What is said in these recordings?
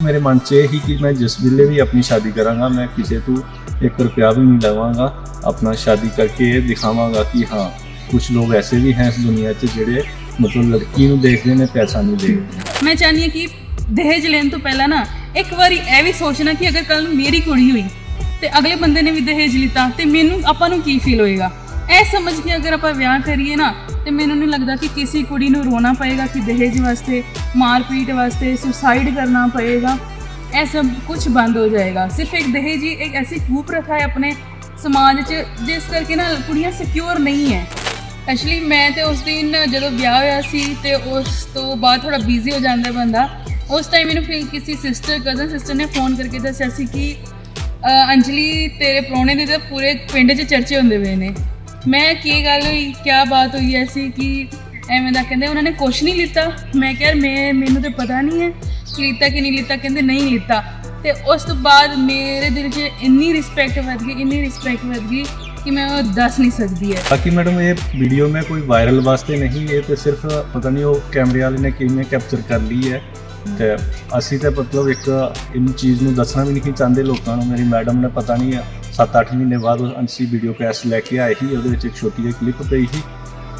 ਮੇਰੇ ਮਨ 'ਚ ਇਹ ਹੀ ਕਿ ਮੈਂ ਜਿਸ ਵੇਲੇ ਵੀ ਆਪਣੀ ਸ਼ਾਦੀ ਕਰਾਂਗਾ, ਮੈਂ ਕਿਸੇ ਤੋਂ 1 ਰੁਪਿਆ ਵੀ ਨਹੀਂ ਲਵਾਂਗਾ। ਆਪਣਾ ਸ਼ਾਦੀ ਕਰਕੇ ਇਹ ਦਿਖਾਵਾਂਗਾ ਕਿ ਹਾਂ ਕੁਝ ਲੋਕ ਐਸੇ ਵੀ ਹੈ ਇਸ ਦੁਨੀਆ 'ਚ ਜਿਹੜੇ ਮਤਲਬ ਲੜਕੀ ਨੂੰ ਦੇਖਦੇ ਨੇ, ਪੈਸਾ ਨਹੀਂ ਦੇਖਦੇ ਮੈਂ ਚਾਹੁੰਦੀ ਹਾਂ ਕਿ ਦਹੇਜ ਲੈਣ ਤੋਂ ਪਹਿਲਾਂ ਨਾ, ਇੱਕ ਵਾਰੀ ਇਹ ਵੀ ਸੋਚਣਾ ਕਿ ਅਗਰ ਕੱਲ ਮੇਰੀ ਕੁੜੀ ਹੋਈ ਤੇ ਅਗਲੇ ਬੰਦੇ ਨੇ ਵੀ ਦਹੇਜ ਲਿੱਤਾ ਤੇ ਮੈਨੂੰ, ਆਪਾਂ ਨੂੰ ਕੀ ਫੀਲ ਹੋਏਗਾ? ਇਹ ਸਮਝ ਕੇ ਅਗਰ ਆਪਾਂ ਵਿਆਹ ਕਰੀਏ ਨਾ, ਤੇ ਮੈਨੂੰ ਨਹੀਂ ਲੱਗਦਾ ਕਿ ਕਿਸੇ ਕੁੜੀ ਨੂੰ ਰੋਣਾ ਪਏਗਾ ਕਿ ਦਹੇਜ ਵਾਸਤੇ, ਮਾਰਪੀਟ ਵਾਸਤੇ ਸੁਸਾਈਡ ਕਰਨਾ ਪਏਗਾ। ਇਹ ਸਭ ਕੁਝ ਬੰਦ ਹੋ ਜਾਏਗਾ। ਸਿਰਫ ਇੱਕ ਦਹੇਜ ਹੀ ਇੱਕ ਐਸੀ ਕੁਪ੍ਰਥਾ ਹੈ ਆਪਣੇ ਸਮਾਜ 'ਚ, ਜਿਸ ਕਰਕੇ ਨਾ ਕੁੜੀਆਂ ਸਿਕਿਉਰ ਨਹੀਂ ਹੈ। ਐਕਚੁਅਲੀ ਮੈਂ ਤੇ ਉਸ ਦਿਨ ਜਦੋਂ ਵਿਆਹ ਹੋਇਆ ਸੀ ਤੇ ਉਸ ਤੋਂ ਬਾਅਦ ਥੋੜਾ ਬਿਜ਼ੀ ਹੋ ਜਾਂਦਾ ਬੰਦਾ, ਉਸ ਟਾਈਮ ਮੈਨੂੰ ਫਿਰ ਕਿਸੇ ਸਿਸਟਰ ਕਜ਼ਨ ਸਿਸਟਰ ਨੇ ਫੋਨ ਕਰਕੇ ਦੱਸਿਆ ਸੀ ਕਿ ਅੰਜਲੀ ਤੇਰੇ ਪ੍ਰਾਹੁਣੇ ਦੇ ਤਾਂ ਪੂਰੇ ਪਿੰਡ 'ਚ ਚਰਚੇ ਹੁੰਦੇ ਪਏ ਨੇ। ਮੈਂ ਕੀ ਗੱਲ ਹੋਈ ਕੀ ਬਾਤ ਹੋਈ ਐਸੀ ਕਿ ਐਵੇਂ ਦਾ ਕਹਿੰਦੇ ਉਹਨਾਂ ਨੇ ਕੁਛ ਨਹੀਂ ਲਿੱਤਾ। ਮੈਂ ਕਿਹਾ ਯਾਰ ਮੈਂ, ਮੈਨੂੰ ਤਾਂ ਪਤਾ ਨਹੀਂ ਹੈ ਕਿ ਲਿੱਤਾ ਕਿ ਨਹੀਂ ਲਿੱਤਾ, ਕਹਿੰਦੇ ਨਹੀਂ ਲਿੱਤਾ। ਤੇ ਉਸ ਤੋਂ ਬਾਅਦ ਮੇਰੇ ਦਿਲ 'ਚ ਇੰਨੀ ਰਿਸਪੈਕਟ ਵੱਧ ਗਈ, ਇੰਨੀ ਰਿਸਪੈਕਟ ਵੱਧ ਗਈ ਕਿ ਮੈਂ ਉਹ ਦੱਸ ਨਹੀਂ ਸਕਦੀ ਹੈ। ਬਾਕੀ ਮੈਡਮ, ਇਹ ਵੀਡੀਓ ਮੈਂ ਕੋਈ ਵਾਇਰਲ ਵਾਸਤੇ ਨਹੀਂ, ਇਹ ਤੇ ਸਿਰਫ ਪਤਾ ਨਹੀਂ ਉਹ ਕੈਮਰੇ ਵਾਲੇ ਨੇ ਕਿਵੇਂ ਕੈਪਚਰ ਕਰ ਲਈ ਹੈ। ਤੇ ਅਸੀਂ ਤਾਂ ਮਤਲਬ ਇੱਕ ਇਹਨੂੰ ਚੀਜ਼ ਨੂੰ ਦੱਸਣਾ ਵੀ ਨਹੀਂ ਚਾਹੁੰਦੇ ਲੋਕਾਂ ਨੂੰ, ਮੇਰੀ ਮੈਡਮ ਨੇ ਪਤਾ ਨਹੀਂ 7-8 ਮਹੀਨੇ ਬਾਅਦ ਉਹ ਅੰਸੀ ਵੀਡੀਓ ਕੈਸਟ ਲੈ ਕੇ ਆਏ ਸੀ, ਉਹਦੇ ਵਿੱਚ ਇੱਕ ਛੋਟੀ ਜਿਹੀ ਕਲਿੱਪ ਪਈ ਸੀ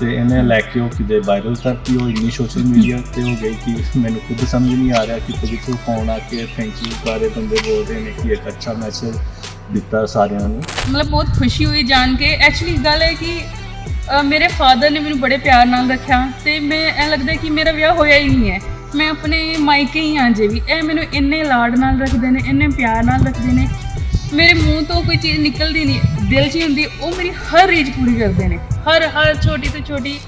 ਤੇ ਇਹਨੇ ਲੈ ਕੇ ਉਹ ਕਿਤੇ ਵਾਇਰਲ ਕਰਤੀ, ਉਹ ਇੰਨੀ ਸੋਸ਼ਲ ਮੀਡੀਆ ਤੇ ਹੋ ਗਈ ਕਿ ਮੈਨੂੰ ਖੁਦ ਸਮਝ ਨਹੀਂ ਆ ਰਿਹਾ ਕਿ ਕਿਤੇ ਫੋਨ ਆ, ਕੇ ਥੈਂਕ ਯੂ ਸਾਰੇ ਬੰਦੇ ਬੋਲ ਨੇ ਕਿ ਇੱਕ ਅੱਛਾ ਮੈਸੇਜ ਦਿੱਤਾ ਸਾਰਿਆਂ ਨੂੰ। ਮਤਲਬ ਬਹੁਤ ਖੁਸ਼ੀ ਹੋਈ ਜਾਣ ਕੇ। ਐਕਚੁਅਲੀ ਗੱਲ ਹੈ ਕਿ ਮੇਰੇ ਫਾਦਰ ਨੇ ਮੈਨੂੰ ਬੜੇ ਪਿਆਰ ਨਾਲ ਰੱਖਿਆ ਤੇ ਮੈਂ, ਐ ਲੱਗਦਾ ਕਿ ਮੇਰਾ ਵਿਆਹ ਹੋਇਆ ਹੀ ਨਹੀਂ ਹੈ। ਮੈਂ ਆਪਣੇ ਮਾਇਕੇ ਹੀ ਹਾਂ ਜੇ ਵੀ। ਇਹ ਮੈਨੂੰ ਇੰਨੇ ਲਾਡ ਨਾਲ ਰੱਖਦੇ ਨੇ, ਇੰਨੇ ਪਿਆਰ ਨਾਲ ਰੱਖਦੇ ਨੇ ਮੇਰੇ ਮੂੰਹ ਤੋਂ ਕੋਈ ਚੀਜ਼ ਨਿਕਲਦੀ ਨਹੀਂ, ਦਿਲ 'ਚ ਹੀ ਹੁੰਦੀ, ਉਹ ਮੇਰੀ ਹਰ ਰੀਝ ਪੂਰੀ ਕਰਦੇ ਨੇ। ਹਰ ਹਰ ਛੋਟੀ ਤੋਂ ਛੋਟੀ।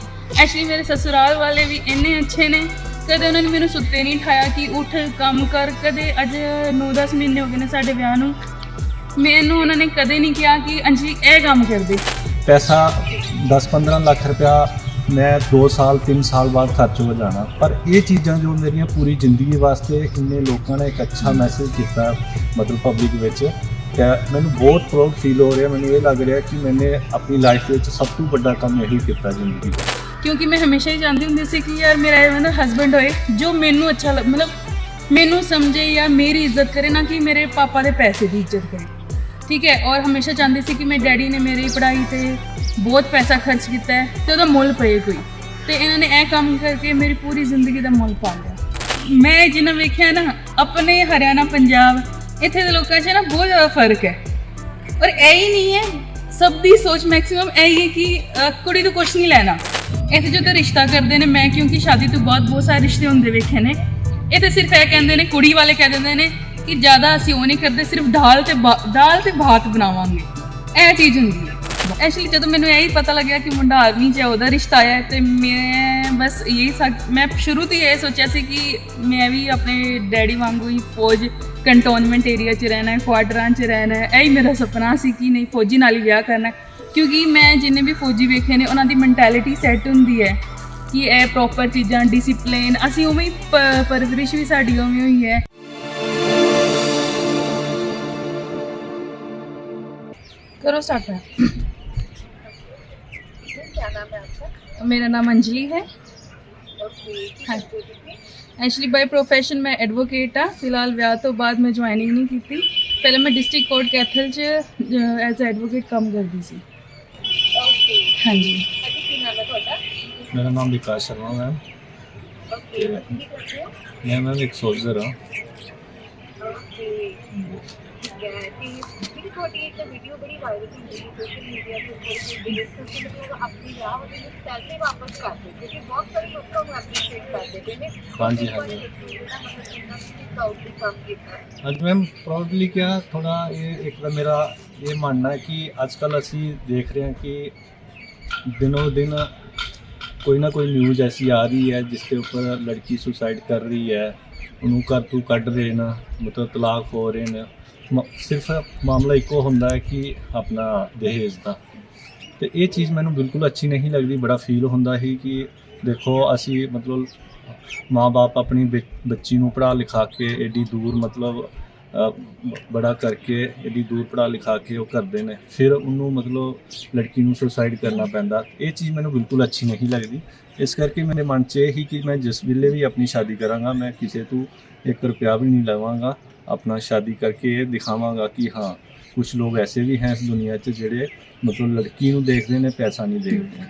ਐਕਚੁਅਲੀ ਮੇਰੇ ਸਸੁਰਾਲ ਵਾਲੇ ਵੀ ਇੰਨੇ ਅੱਛੇ ਨੇ, ਕਦੇ ਉਹਨਾਂ ਨੇ ਮੈਨੂੰ ਸੁੱਤੇ ਨਹੀਂ ਠਾਇਆ ਕਿ ਉੱਠ, ਕੰਮ ਕਰ, ਕਦੇ ਅੱਜ 9-10 ਮਹੀਨੇ ਹੋ ਗਏ ਨੇ ਸਾਡੇ ਵਿਆਹ ਨੂੰ। ਮੈਨੂੰ ਉਹਨਾਂ ਨੇ ਕਦੇ ਨਹੀਂ ਕਿਹਾ ਕਿ ਅੰਜੀ ਇਹ ਕੰਮ ਕਰਦੇ। ਪੈਸਾ 10-15 ਲੱਖ ਰੁਪਇਆ ਮੈਂ 2 ਸਾਲ 3 ਸਾਲ ਬਾਅਦ ਖਰਚ ਹੋ ਜਾਣਾ। ਪਰ ਇਹ ਚੀਜ਼ਾਂ ਜੋ ਮੇਰੀਆਂ ਪੂਰੀ ਜ਼ਿੰਦਗੀ ਵਾਸਤੇ ਇੰਨੇ ਲੋਕਾਂ ਨੇ ਇੱਕ ਅੱਛਾ ਮੈਸੇਜ ਕੀਤਾ ਮਤਲਬ ਪਬਲਿਕ ਵਿੱਚ ਤੇ ਮੈਨੂੰ ਬਹੁਤ ਪ੍ਰਾਊਡ ਫੀਲ ਹੋ ਰਿਹਾ, ਮੈਨੂੰ ਇਹ ਲੱਗ ਰਿਹਾ ਕਿ ਮੈਨੇ ਆਪਣੀ ਲਾਈਫ ਵਿੱਚ ਸਭ ਤੋਂ ਵੱਡਾ ਕੰਮ ਇਹੀ ਕੀਤਾ ਜ਼ਿੰਦਗੀ ਦਾ। ਕਿਉਂਕਿ ਮੈਂ ਹਮੇਸ਼ਾ ਹੀ ਚਾਹੁੰਦੀ ਹੁੰਦੀ ਸੀ ਕਿ ਯਾਰ ਮੇਰਾ ਇਹ ਨਾ ਹਸਬੰਡ ਹੋਏ, ਜੋ ਮੈਨੂੰ ਅੱਛਾ ਲੱਗ, ਮਤਲਬ ਮੈਨੂੰ ਸਮਝੇ ਜਾਂ ਮੇਰੀ ਇੱਜ਼ਤ ਕਰੇ, ਨਾ ਕਿ ਮੇਰੇ ਪਾਪਾ ਦੇ ਪੈਸੇ ਦੀ ਇੱਜ਼ਤ ਕਰੇ। ਠੀਕ ਹੈ, ਔਰ ਹਮੇਸ਼ਾ ਚਾਹੁੰਦੀ ਸੀ ਕਿ ਮੇਰੇ ਡੈਡੀ ਨੇ ਮੇਰੀ ਪੜ੍ਹਾਈ ਤੇ ਬਹੁਤ ਪੈਸਾ ਖਰਚ ਕੀਤਾ ਹੈ ਤੇ ਉਹਦਾ ਮੁੱਲ ਪਏ ਕੋਈ। ਤੇ ਇਹਨਾਂ ਨੇ ਇਹ ਕੰਮ ਕਰਕੇ ਮੇਰੀ ਪੂਰੀ ਜ਼ਿੰਦਗੀ ਦਾ ਮੁੱਲ ਪਾ ਲਿਆ। ਮੈਂ ਜਿੰਨਾ ਵੇਖਿਆ ਨਾ, ਆਪਣੇ ਹਰਿਆਣਾ, ਪੰਜਾਬ ਇੱਥੇ ਦੇ ਲੋਕਾਂ 'ਚ ਨਾ ਬਹੁਤ ਜ਼ਿਆਦਾ ਫ਼ਰਕ ਹੈ। ਔਰ ਇਹ ਹੀ ਨਹੀਂ ਹੈ ਸਭ ਦੀ ਸੋਚ ਮੈਕਸਿਮਮ ਇਹ ਹੀ ਹੈ ਕਿ ਅ, ਕੁੜੀ ਤੋਂ ਕੁਝ ਨਹੀਂ ਲੈਣਾ। ਇੱਥੇ ਜਦੋਂ ਰਿਸ਼ਤਾ ਕਰਦੇ ਨੇ ਮੈਂ ਕਿਉਂਕਿ ਸ਼ਾਦੀ ਤੋਂ ਬਾਅਦ ਬਹੁਤ ਸਾਰੇ ਰਿਸ਼ਤੇ ਹੁੰਦੇ ਵੇਖੇ ਨੇ। ਇਹ ਤੇ ਸਿਰਫ ਇਹ ਕਹਿੰਦੇ ਨੇ ਕੁੜੀ ਵਾਲੇ ਕਹਿ ਦਿੰਦੇ ਨੇ ਕਿ ਜ਼ਿਆਦਾ ਅਸੀਂ ਉਹ ਨਹੀਂ ਕਰਦੇ ਸਿਰਫ ਦਾਲ ਤੇ ਬਾ- ਦਾਲ ਤੇ ਭਾਤ ਬਣਾਵਾਂਗੇ। ਇਹ ਚੀਜ਼ ਹੁੰਦੀ ਹੈ। ਐਕਚੁਅਲੀ ਜਦੋਂ ਮੈਨੂੰ ਇਹ ਹੀ ਪਤਾ ਲੱਗਿਆ ਕਿ ਮੁੰਡਾ ਆਰਮੀ 'ਚ ਹੈ ਉਹਦਾ ਰਿਸ਼ਤਾ ਆਇਆ, ਤੇ ਮੈਂ ਬਸ ਇਹੀ ਮੈਂ ਸ਼ੁਰੂ ਤੋਂ ਹੀ ਇਹ ਸੋਚਿਆ ਸੀ ਕਿ ਮੈਂ ਵੀ ਆਪਣੇ ਡੈਡੀ ਵਾਂਗੂ ਹੀ ਫੌਜ ਕੰਟੋਨਮੈਂਟ ਏਰੀਆ 'ਚ ਰਹਿਣਾ ਹੈ ਕੁਆਟਰਾਂ 'ਚ ਰਹਿਣਾ ਹੈ ਇਹ ਹੀ ਮੇਰਾ ਸੁਪਨਾ ਸੀ ਕਿ ਨਹੀਂ ਫੌਜੀ ਨਾਲ ਹੀ ਵਿਆਹ ਕਰਨਾ। ਕਿਉਂਕਿ ਮੈਂ ਜਿੰਨੇ ਵੀ ਫੌਜੀ ਵੇਖੇ ਨੇ, ਉਹਨਾਂ ਦੀ ਮੈਂਟੈਲਿਟੀ ਸੈੱਟ ਹੁੰਦੀ ਹੈ ਕਿ ਇਹ ਪ੍ਰੋਪਰ ਚੀਜ਼ਾਂ ਡਿਸਪਲਿਨ ਅਸੀਂ ਉਵੇਂ ਹੀ ਪਰਵਰਿਸ਼ ਵੀ ਸਾਡੀ ਉਵੇਂ ਹੋਈ ਹੈ। ਕਰੋ ਸਟਾਰਟ आपका? मेरा नाम अंजलि है। एक्चुअली बाय प्रोफेशन मैं एडवोकेट हाँ। फ़िलहाल ब्याह तो बाद में ज्वाइनिंग नहीं की थी। पहले मैं डिस्ट्रिक्ट कोर्ट कैथल च एज एडवोकेट काम करती सी हाँ जी। मेरा नाम विकास शर्मा मैम। मैं मैम एक सोल्जर हाँ। ਤੁਹਾਡੀ ਇੱਕ ਵੀਡੀਓ ਬੜੀ ਵਾਇਰਲ ਹੁੰਦੀ ਹੈ ਸੋਸ਼ਲ ਮੀਡੀਆ ਤੇ ਉੱਪਰ ਵੀਡੀਓ ਤੁਸੀਂ ਮਤਲਬ ਆਪਣੀ ਵਿਆਹ ਵਾਲੇ ਨੂੰ ਪੈਸੇ ਵਾਪਸ ਕਰ ਦਿਓ ਕਿਉਂਕਿ ਬਹੁਤ ਸਾਰੇ ਲੋਕਾਂ ਨੂੰ ਐਪਰੀਸ਼ੀਏਟ ਕਰਦੇ ਪਏ ਨੇ। ਹਾਂਜੀ, ਹਾਂਜੀ। ਅੱਜ ਮੈਮ ਪ੍ਰਾਊਡਲੀ ਕਿਹਾ ਥੋੜਾ ਇਹ ਇੱਕ ਮੇਰਾ ਇਹ ਮੰਨਣਾ ਹੈ ਕਿ ਅੱਜ ਕੱਲ ਅਸੀਂ ਦੇਖ ਰਹੇ ਹਾਂ ਕਿ ਦਿਨੋਂ ਦਿਨ ਕੋਈ ਨਾ ਕੋਈ ਨਿਊਜ਼ ਐਸੀ ਆ ਰਹੀ ਹੈ ਜਿਸ ਦੇ ਉੱਪਰ ਲੜਕੀ ਸੁਸਾਈਡ ਕਰ ਰਹੀ ਹੈ ਉਹਨੂੰ ਘਰ ਤੋਂ ਕੱਢ ਰਹੇ ਨੇ ਮਤਲਬ ਤਲਾਕ ਹੋ ਰਹੇ ਨੇ। ਮ- ਸਿਰਫ ਮਾਮਲਾ ਇੱਕੋ ਹੁੰਦਾ ਹੈ ਕਿ ਆਪਣਾ ਦਹੇਜ ਦਾ। ਤੇ ਇਹ ਚੀਜ਼ ਮੈਨੂੰ ਬਿਲਕੁਲ ਅੱਛੀ ਨਹੀਂ ਲੱਗਦੀ ਬੜਾ ਫੀਲ ਹੁੰਦਾ ਸੀ ਕਿ ਦੇਖੋ ਅਸੀਂ ਮਤਲਬ ਮਾਂ-ਬਾਪ ਆਪਣੀ ਬੇ ਬੱਚੀ ਨੂੰ ਪੜ੍ਹਾ ਲਿਖਾ ਕੇ ਏਡੀ ਦੂਰ ਮਤਲਬ ਅ, ਬ- ਬੜਾ ਕਰਕੇ ਏਡੀ ਦੂਰ ਪੜ੍ਹਾ ਲਿਖਾ ਕੇ ਉਹ ਕਰਦੇ ਨੇ। ਫਿਰ ਉਹਨੂੰ ਮਤਲਬ ਲੜਕੀ ਨੂੰ ਸੁਸਾਈਡ ਕਰਨਾ ਪੈਂਦਾ। ਇਹ ਚੀਜ਼ ਮੈਨੂੰ ਬਿਲਕੁਲ ਅੱਛੀ ਨਹੀਂ ਲੱਗਦੀ। ਇਸ ਕਰਕੇ ਮੇਰੇ ਮਨ 'ਚ ਇਹ ਹੀ ਕਿ ਮੈਂ ਜਿਸ ਵੇਲੇ ਵੀ ਆਪਣੀ ਸ਼ਾਦੀ ਕਰਾਂਗਾ ਮੈਂ ਕਿਸੇ ਤੋਂ 1 ਰੁਪਿਆ ਵੀ ਨਹੀਂ ਲਵਾਂਗਾ। ਆਪਣਾ ਸ਼ਾਦੀ ਕਰਕੇ ਇਹ ਦਿਖਾਵਾਂਗਾ ਕਿ ਹਾਂ ਕੁਝ ਲੋਕ ਐਸੇ ਵੀ ਹੈ ਇਸ ਦੁਨੀਆ 'ਚ ਜਿਹੜੇ ਮਤਲਬ ਲੜਕੀ ਨੂੰ ਦੇਖਦੇ ਨੇ ਪੈਸਾ ਨਹੀਂ ਦੇਖਦੇ।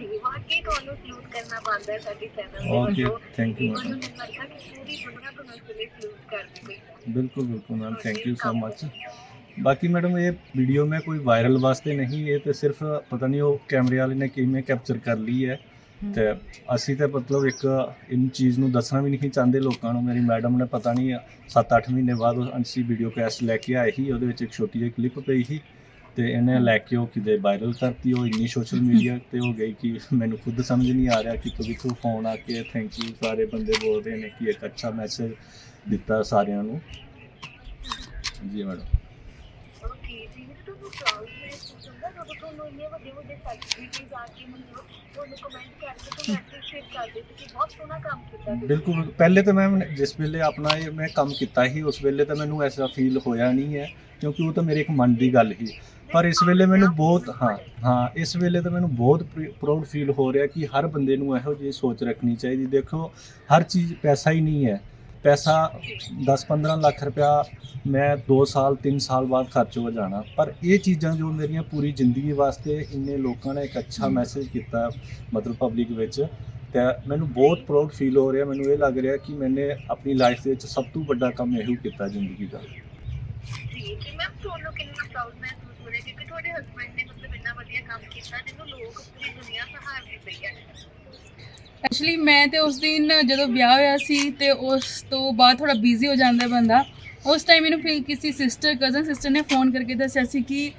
ਜੀ ਵਾਕਈ ਤੁਹਾਨੂੰ ਸਲੂਟ ਕਰਨਾ ਬਣਦਾ ਹੈ ਸਾਡੇ ਚੈਨਲ ਦੇ ਓਕੇ ਥੈਂਕ ਯੂ ਮੈਮ ਬਿਲਕੁਲ ਬਿਲਕੁਲ ma'am thank you so much ਬਾਕੀ ਮੈਡਮ ਇਹ ਵੀਡੀਓ ਮੈਂ ਕੋਈ ਵਾਇਰਲ ਵਾਸਤੇ ਨਹੀਂ ਇਹ ਤੇ ਸਿਰਫ ਪਤਾ ਨਹੀਂ ਉਹ ਕੈਮਰੇ ਵਾਲੇ ਨੇ ਕਿਵੇਂ ਕੈਪਚਰ ਕਰ ਲਈ ਹੈ। ਤੇ ਅਸੀਂ ਤਾਂ ਮਤਲਬ ਇੱਕ ਇਨ ਚੀਜ਼ ਨੂੰ ਦੱਸਣਾ ਵੀ ਨਹੀਂ ਚਾਹੁੰਦੇ ਲੋਕਾਂ ਨੂੰ। ਮੇਰੀ ਮੈਡਮ ਨੇ ਪਤਾ ਨਹੀਂ 7-8 ਮਹੀਨੇ ਬਾਅਦ ਉਹ ਅਸੀਂ ਵੀਡੀਓ ਕੈਸਟ ਲੈ ਕੇ ਆਏ ਸੀ, ਉਹਦੇ ਵਿੱਚ ਇੱਕ ਛੋਟੀ ਜਿਹੀ ਕਲਿੱਪ ਪਈ ਸੀ ਤੇ ਇਹਨੇ ਲੈ ਕੇ ਉਹ ਕਿਤੇ ਵਾਇਰਲ ਕਰਤੀ, ਉਹ ਇੰਨੀ ਸੋਸ਼ਲ ਮੀਡੀਆ ਤੇ ਹੋ ਗਈ ਕਿ ਮੈਨੂੰ ਖੁਦ ਸਮਝ ਨਹੀਂ ਆ ਰਿਹਾ ਕਿ ਕਿਤੋਂ ਫੋਨ ਆ ਕੇ ਥੈਂਕ ਯੂ ਸਾਰੇ ਬੰਦੇ ਬੋਲ ਰਹੇ ਨੇ ਕਿ ਇੱਕ ਅੱਛਾ ਮੈਸੇਜ ਦਿੱਤਾ ਸਾਰਿਆਂ ਨੂੰ। ਜੀ ਮੈਡਮ ਬਿਲਕੁਲ। ਪਹਿਲੇ ਤਾਂ ਮੈਂ ਜਿਸ ਵੇਲੇ ਆਪਣਾ ਇਹ ਮੈਂ ਕੰਮ ਕੀਤਾ ਸੀ, ਉਸ ਵੇਲੇ ਤਾਂ ਮੈਨੂੰ ਐਸਾ ਫੀਲ ਹੋਇਆ ਨਹੀਂ ਹੈ, ਕਿਉਂਕਿ ਉਹ ਤਾਂ ਮੇਰੇ ਇੱਕ ਮਨ ਦੀ ਗੱਲ ਸੀ। ਪਰ ਇਸ ਵੇਲੇ ਮੈਨੂੰ ਬਹੁਤ, ਹਾਂ ਹਾਂ, ਇਸ ਵੇਲੇ ਤਾਂ ਮੈਨੂੰ ਬਹੁਤ ਪ੍ਰਾਊਡ ਫੀਲ ਹੋ ਰਿਹਾ ਕਿ ਹਰ ਬੰਦੇ ਨੂੰ ਇਹੋ ਜਿਹੀ ਸੋਚ ਰੱਖਣੀ ਚਾਹੀਦੀ। ਦੇਖੋ, ਹਰ ਚੀਜ਼ ਪੈਸਾ ਹੀ ਨਹੀਂ ਹੈ। ਪੈਸਾ 10-15 ਲੱਖ ਰੁਪਇਆ ਮੈਂ 2 ਸਾਲ 3 ਸਾਲ ਬਾਅਦ ਖਰਚ ਹੋ ਜਾਣਾ। ਪਰ ਇਹ ਚੀਜ਼ਾਂ ਜੋ ਮੇਰੀਆਂ ਪੂਰੀ ਜ਼ਿੰਦਗੀ ਵਾਸਤੇ ਇੰਨੇ ਲੋਕਾਂ ਨੇ ਇੱਕ ਅੱਛਾ ਮੈਸੇਜ ਕੀਤਾ ਮਤਲਬ ਪਬਲਿਕ ਵਿੱਚ ਤੇ ਮੈਨੂੰ ਬਹੁਤ ਪ੍ਰਾਊਡ ਫੀਲ ਹੋ ਰਿਹਾ ਮੈਨੂੰ ਇਹ ਲੱਗ ਰਿਹਾ ਕਿ ਮੈਨੇ ਆਪਣੀ ਲਾਈਫ ਦੇ ਵਿੱਚ ਸਭ ਤੋਂ ਵੱਡਾ ਕੰਮ ਇਹੋ ਕੀਤਾ ਜ਼ਿੰਦਗੀ ਦਾ। ਜੀ ਤੇ ਮੈਂ ਤੁਹਾਨੂੰ ਕਿੰਨਾ ਪ੍ਰਾਊਡ ਮਹਿਸੂਸ ਹੋ ਰਿਹਾ? ਕਿਉਂਕਿ ਤੁਹਾਡੇ ਹਸਬੰਡ ਨੇ ਮਤਲਬ ਇੰਨਾ ਵਧੀਆ ਕੰਮ ਕੀਤਾ ਜਿਹਨੂੰ ਲੋਕ ਪੂਰੀ ਦੁਨੀਆ ਸਹਾਰਦੀ ਪਈ ਹੈ ਐਕਚੁਅਲੀ ਮੈਂ ਤੇ ਉਸ ਦਿਨ ਜਦੋਂ ਵਿਆਹ ਹੋਇਆ ਸੀ ਤੇ ਉਸ ਤੋਂ ਬਾਅਦ ਥੋੜਾ ਬਿਜ਼ੀ ਹੋ ਜਾਂਦਾ ਹੈ ਬੰਦਾ। ਉਸ ਟਾਈਮ ਮੈਨੂੰ ਫਿਰ ਕਿਸੇ ਸਿਸਟਰ ਕਜ਼ਨ ਸਿਸਟਰ ਨੇ ਫੋਨ ਕਰਕੇ ਦੱਸਿਆ ਸੀ ਕਿ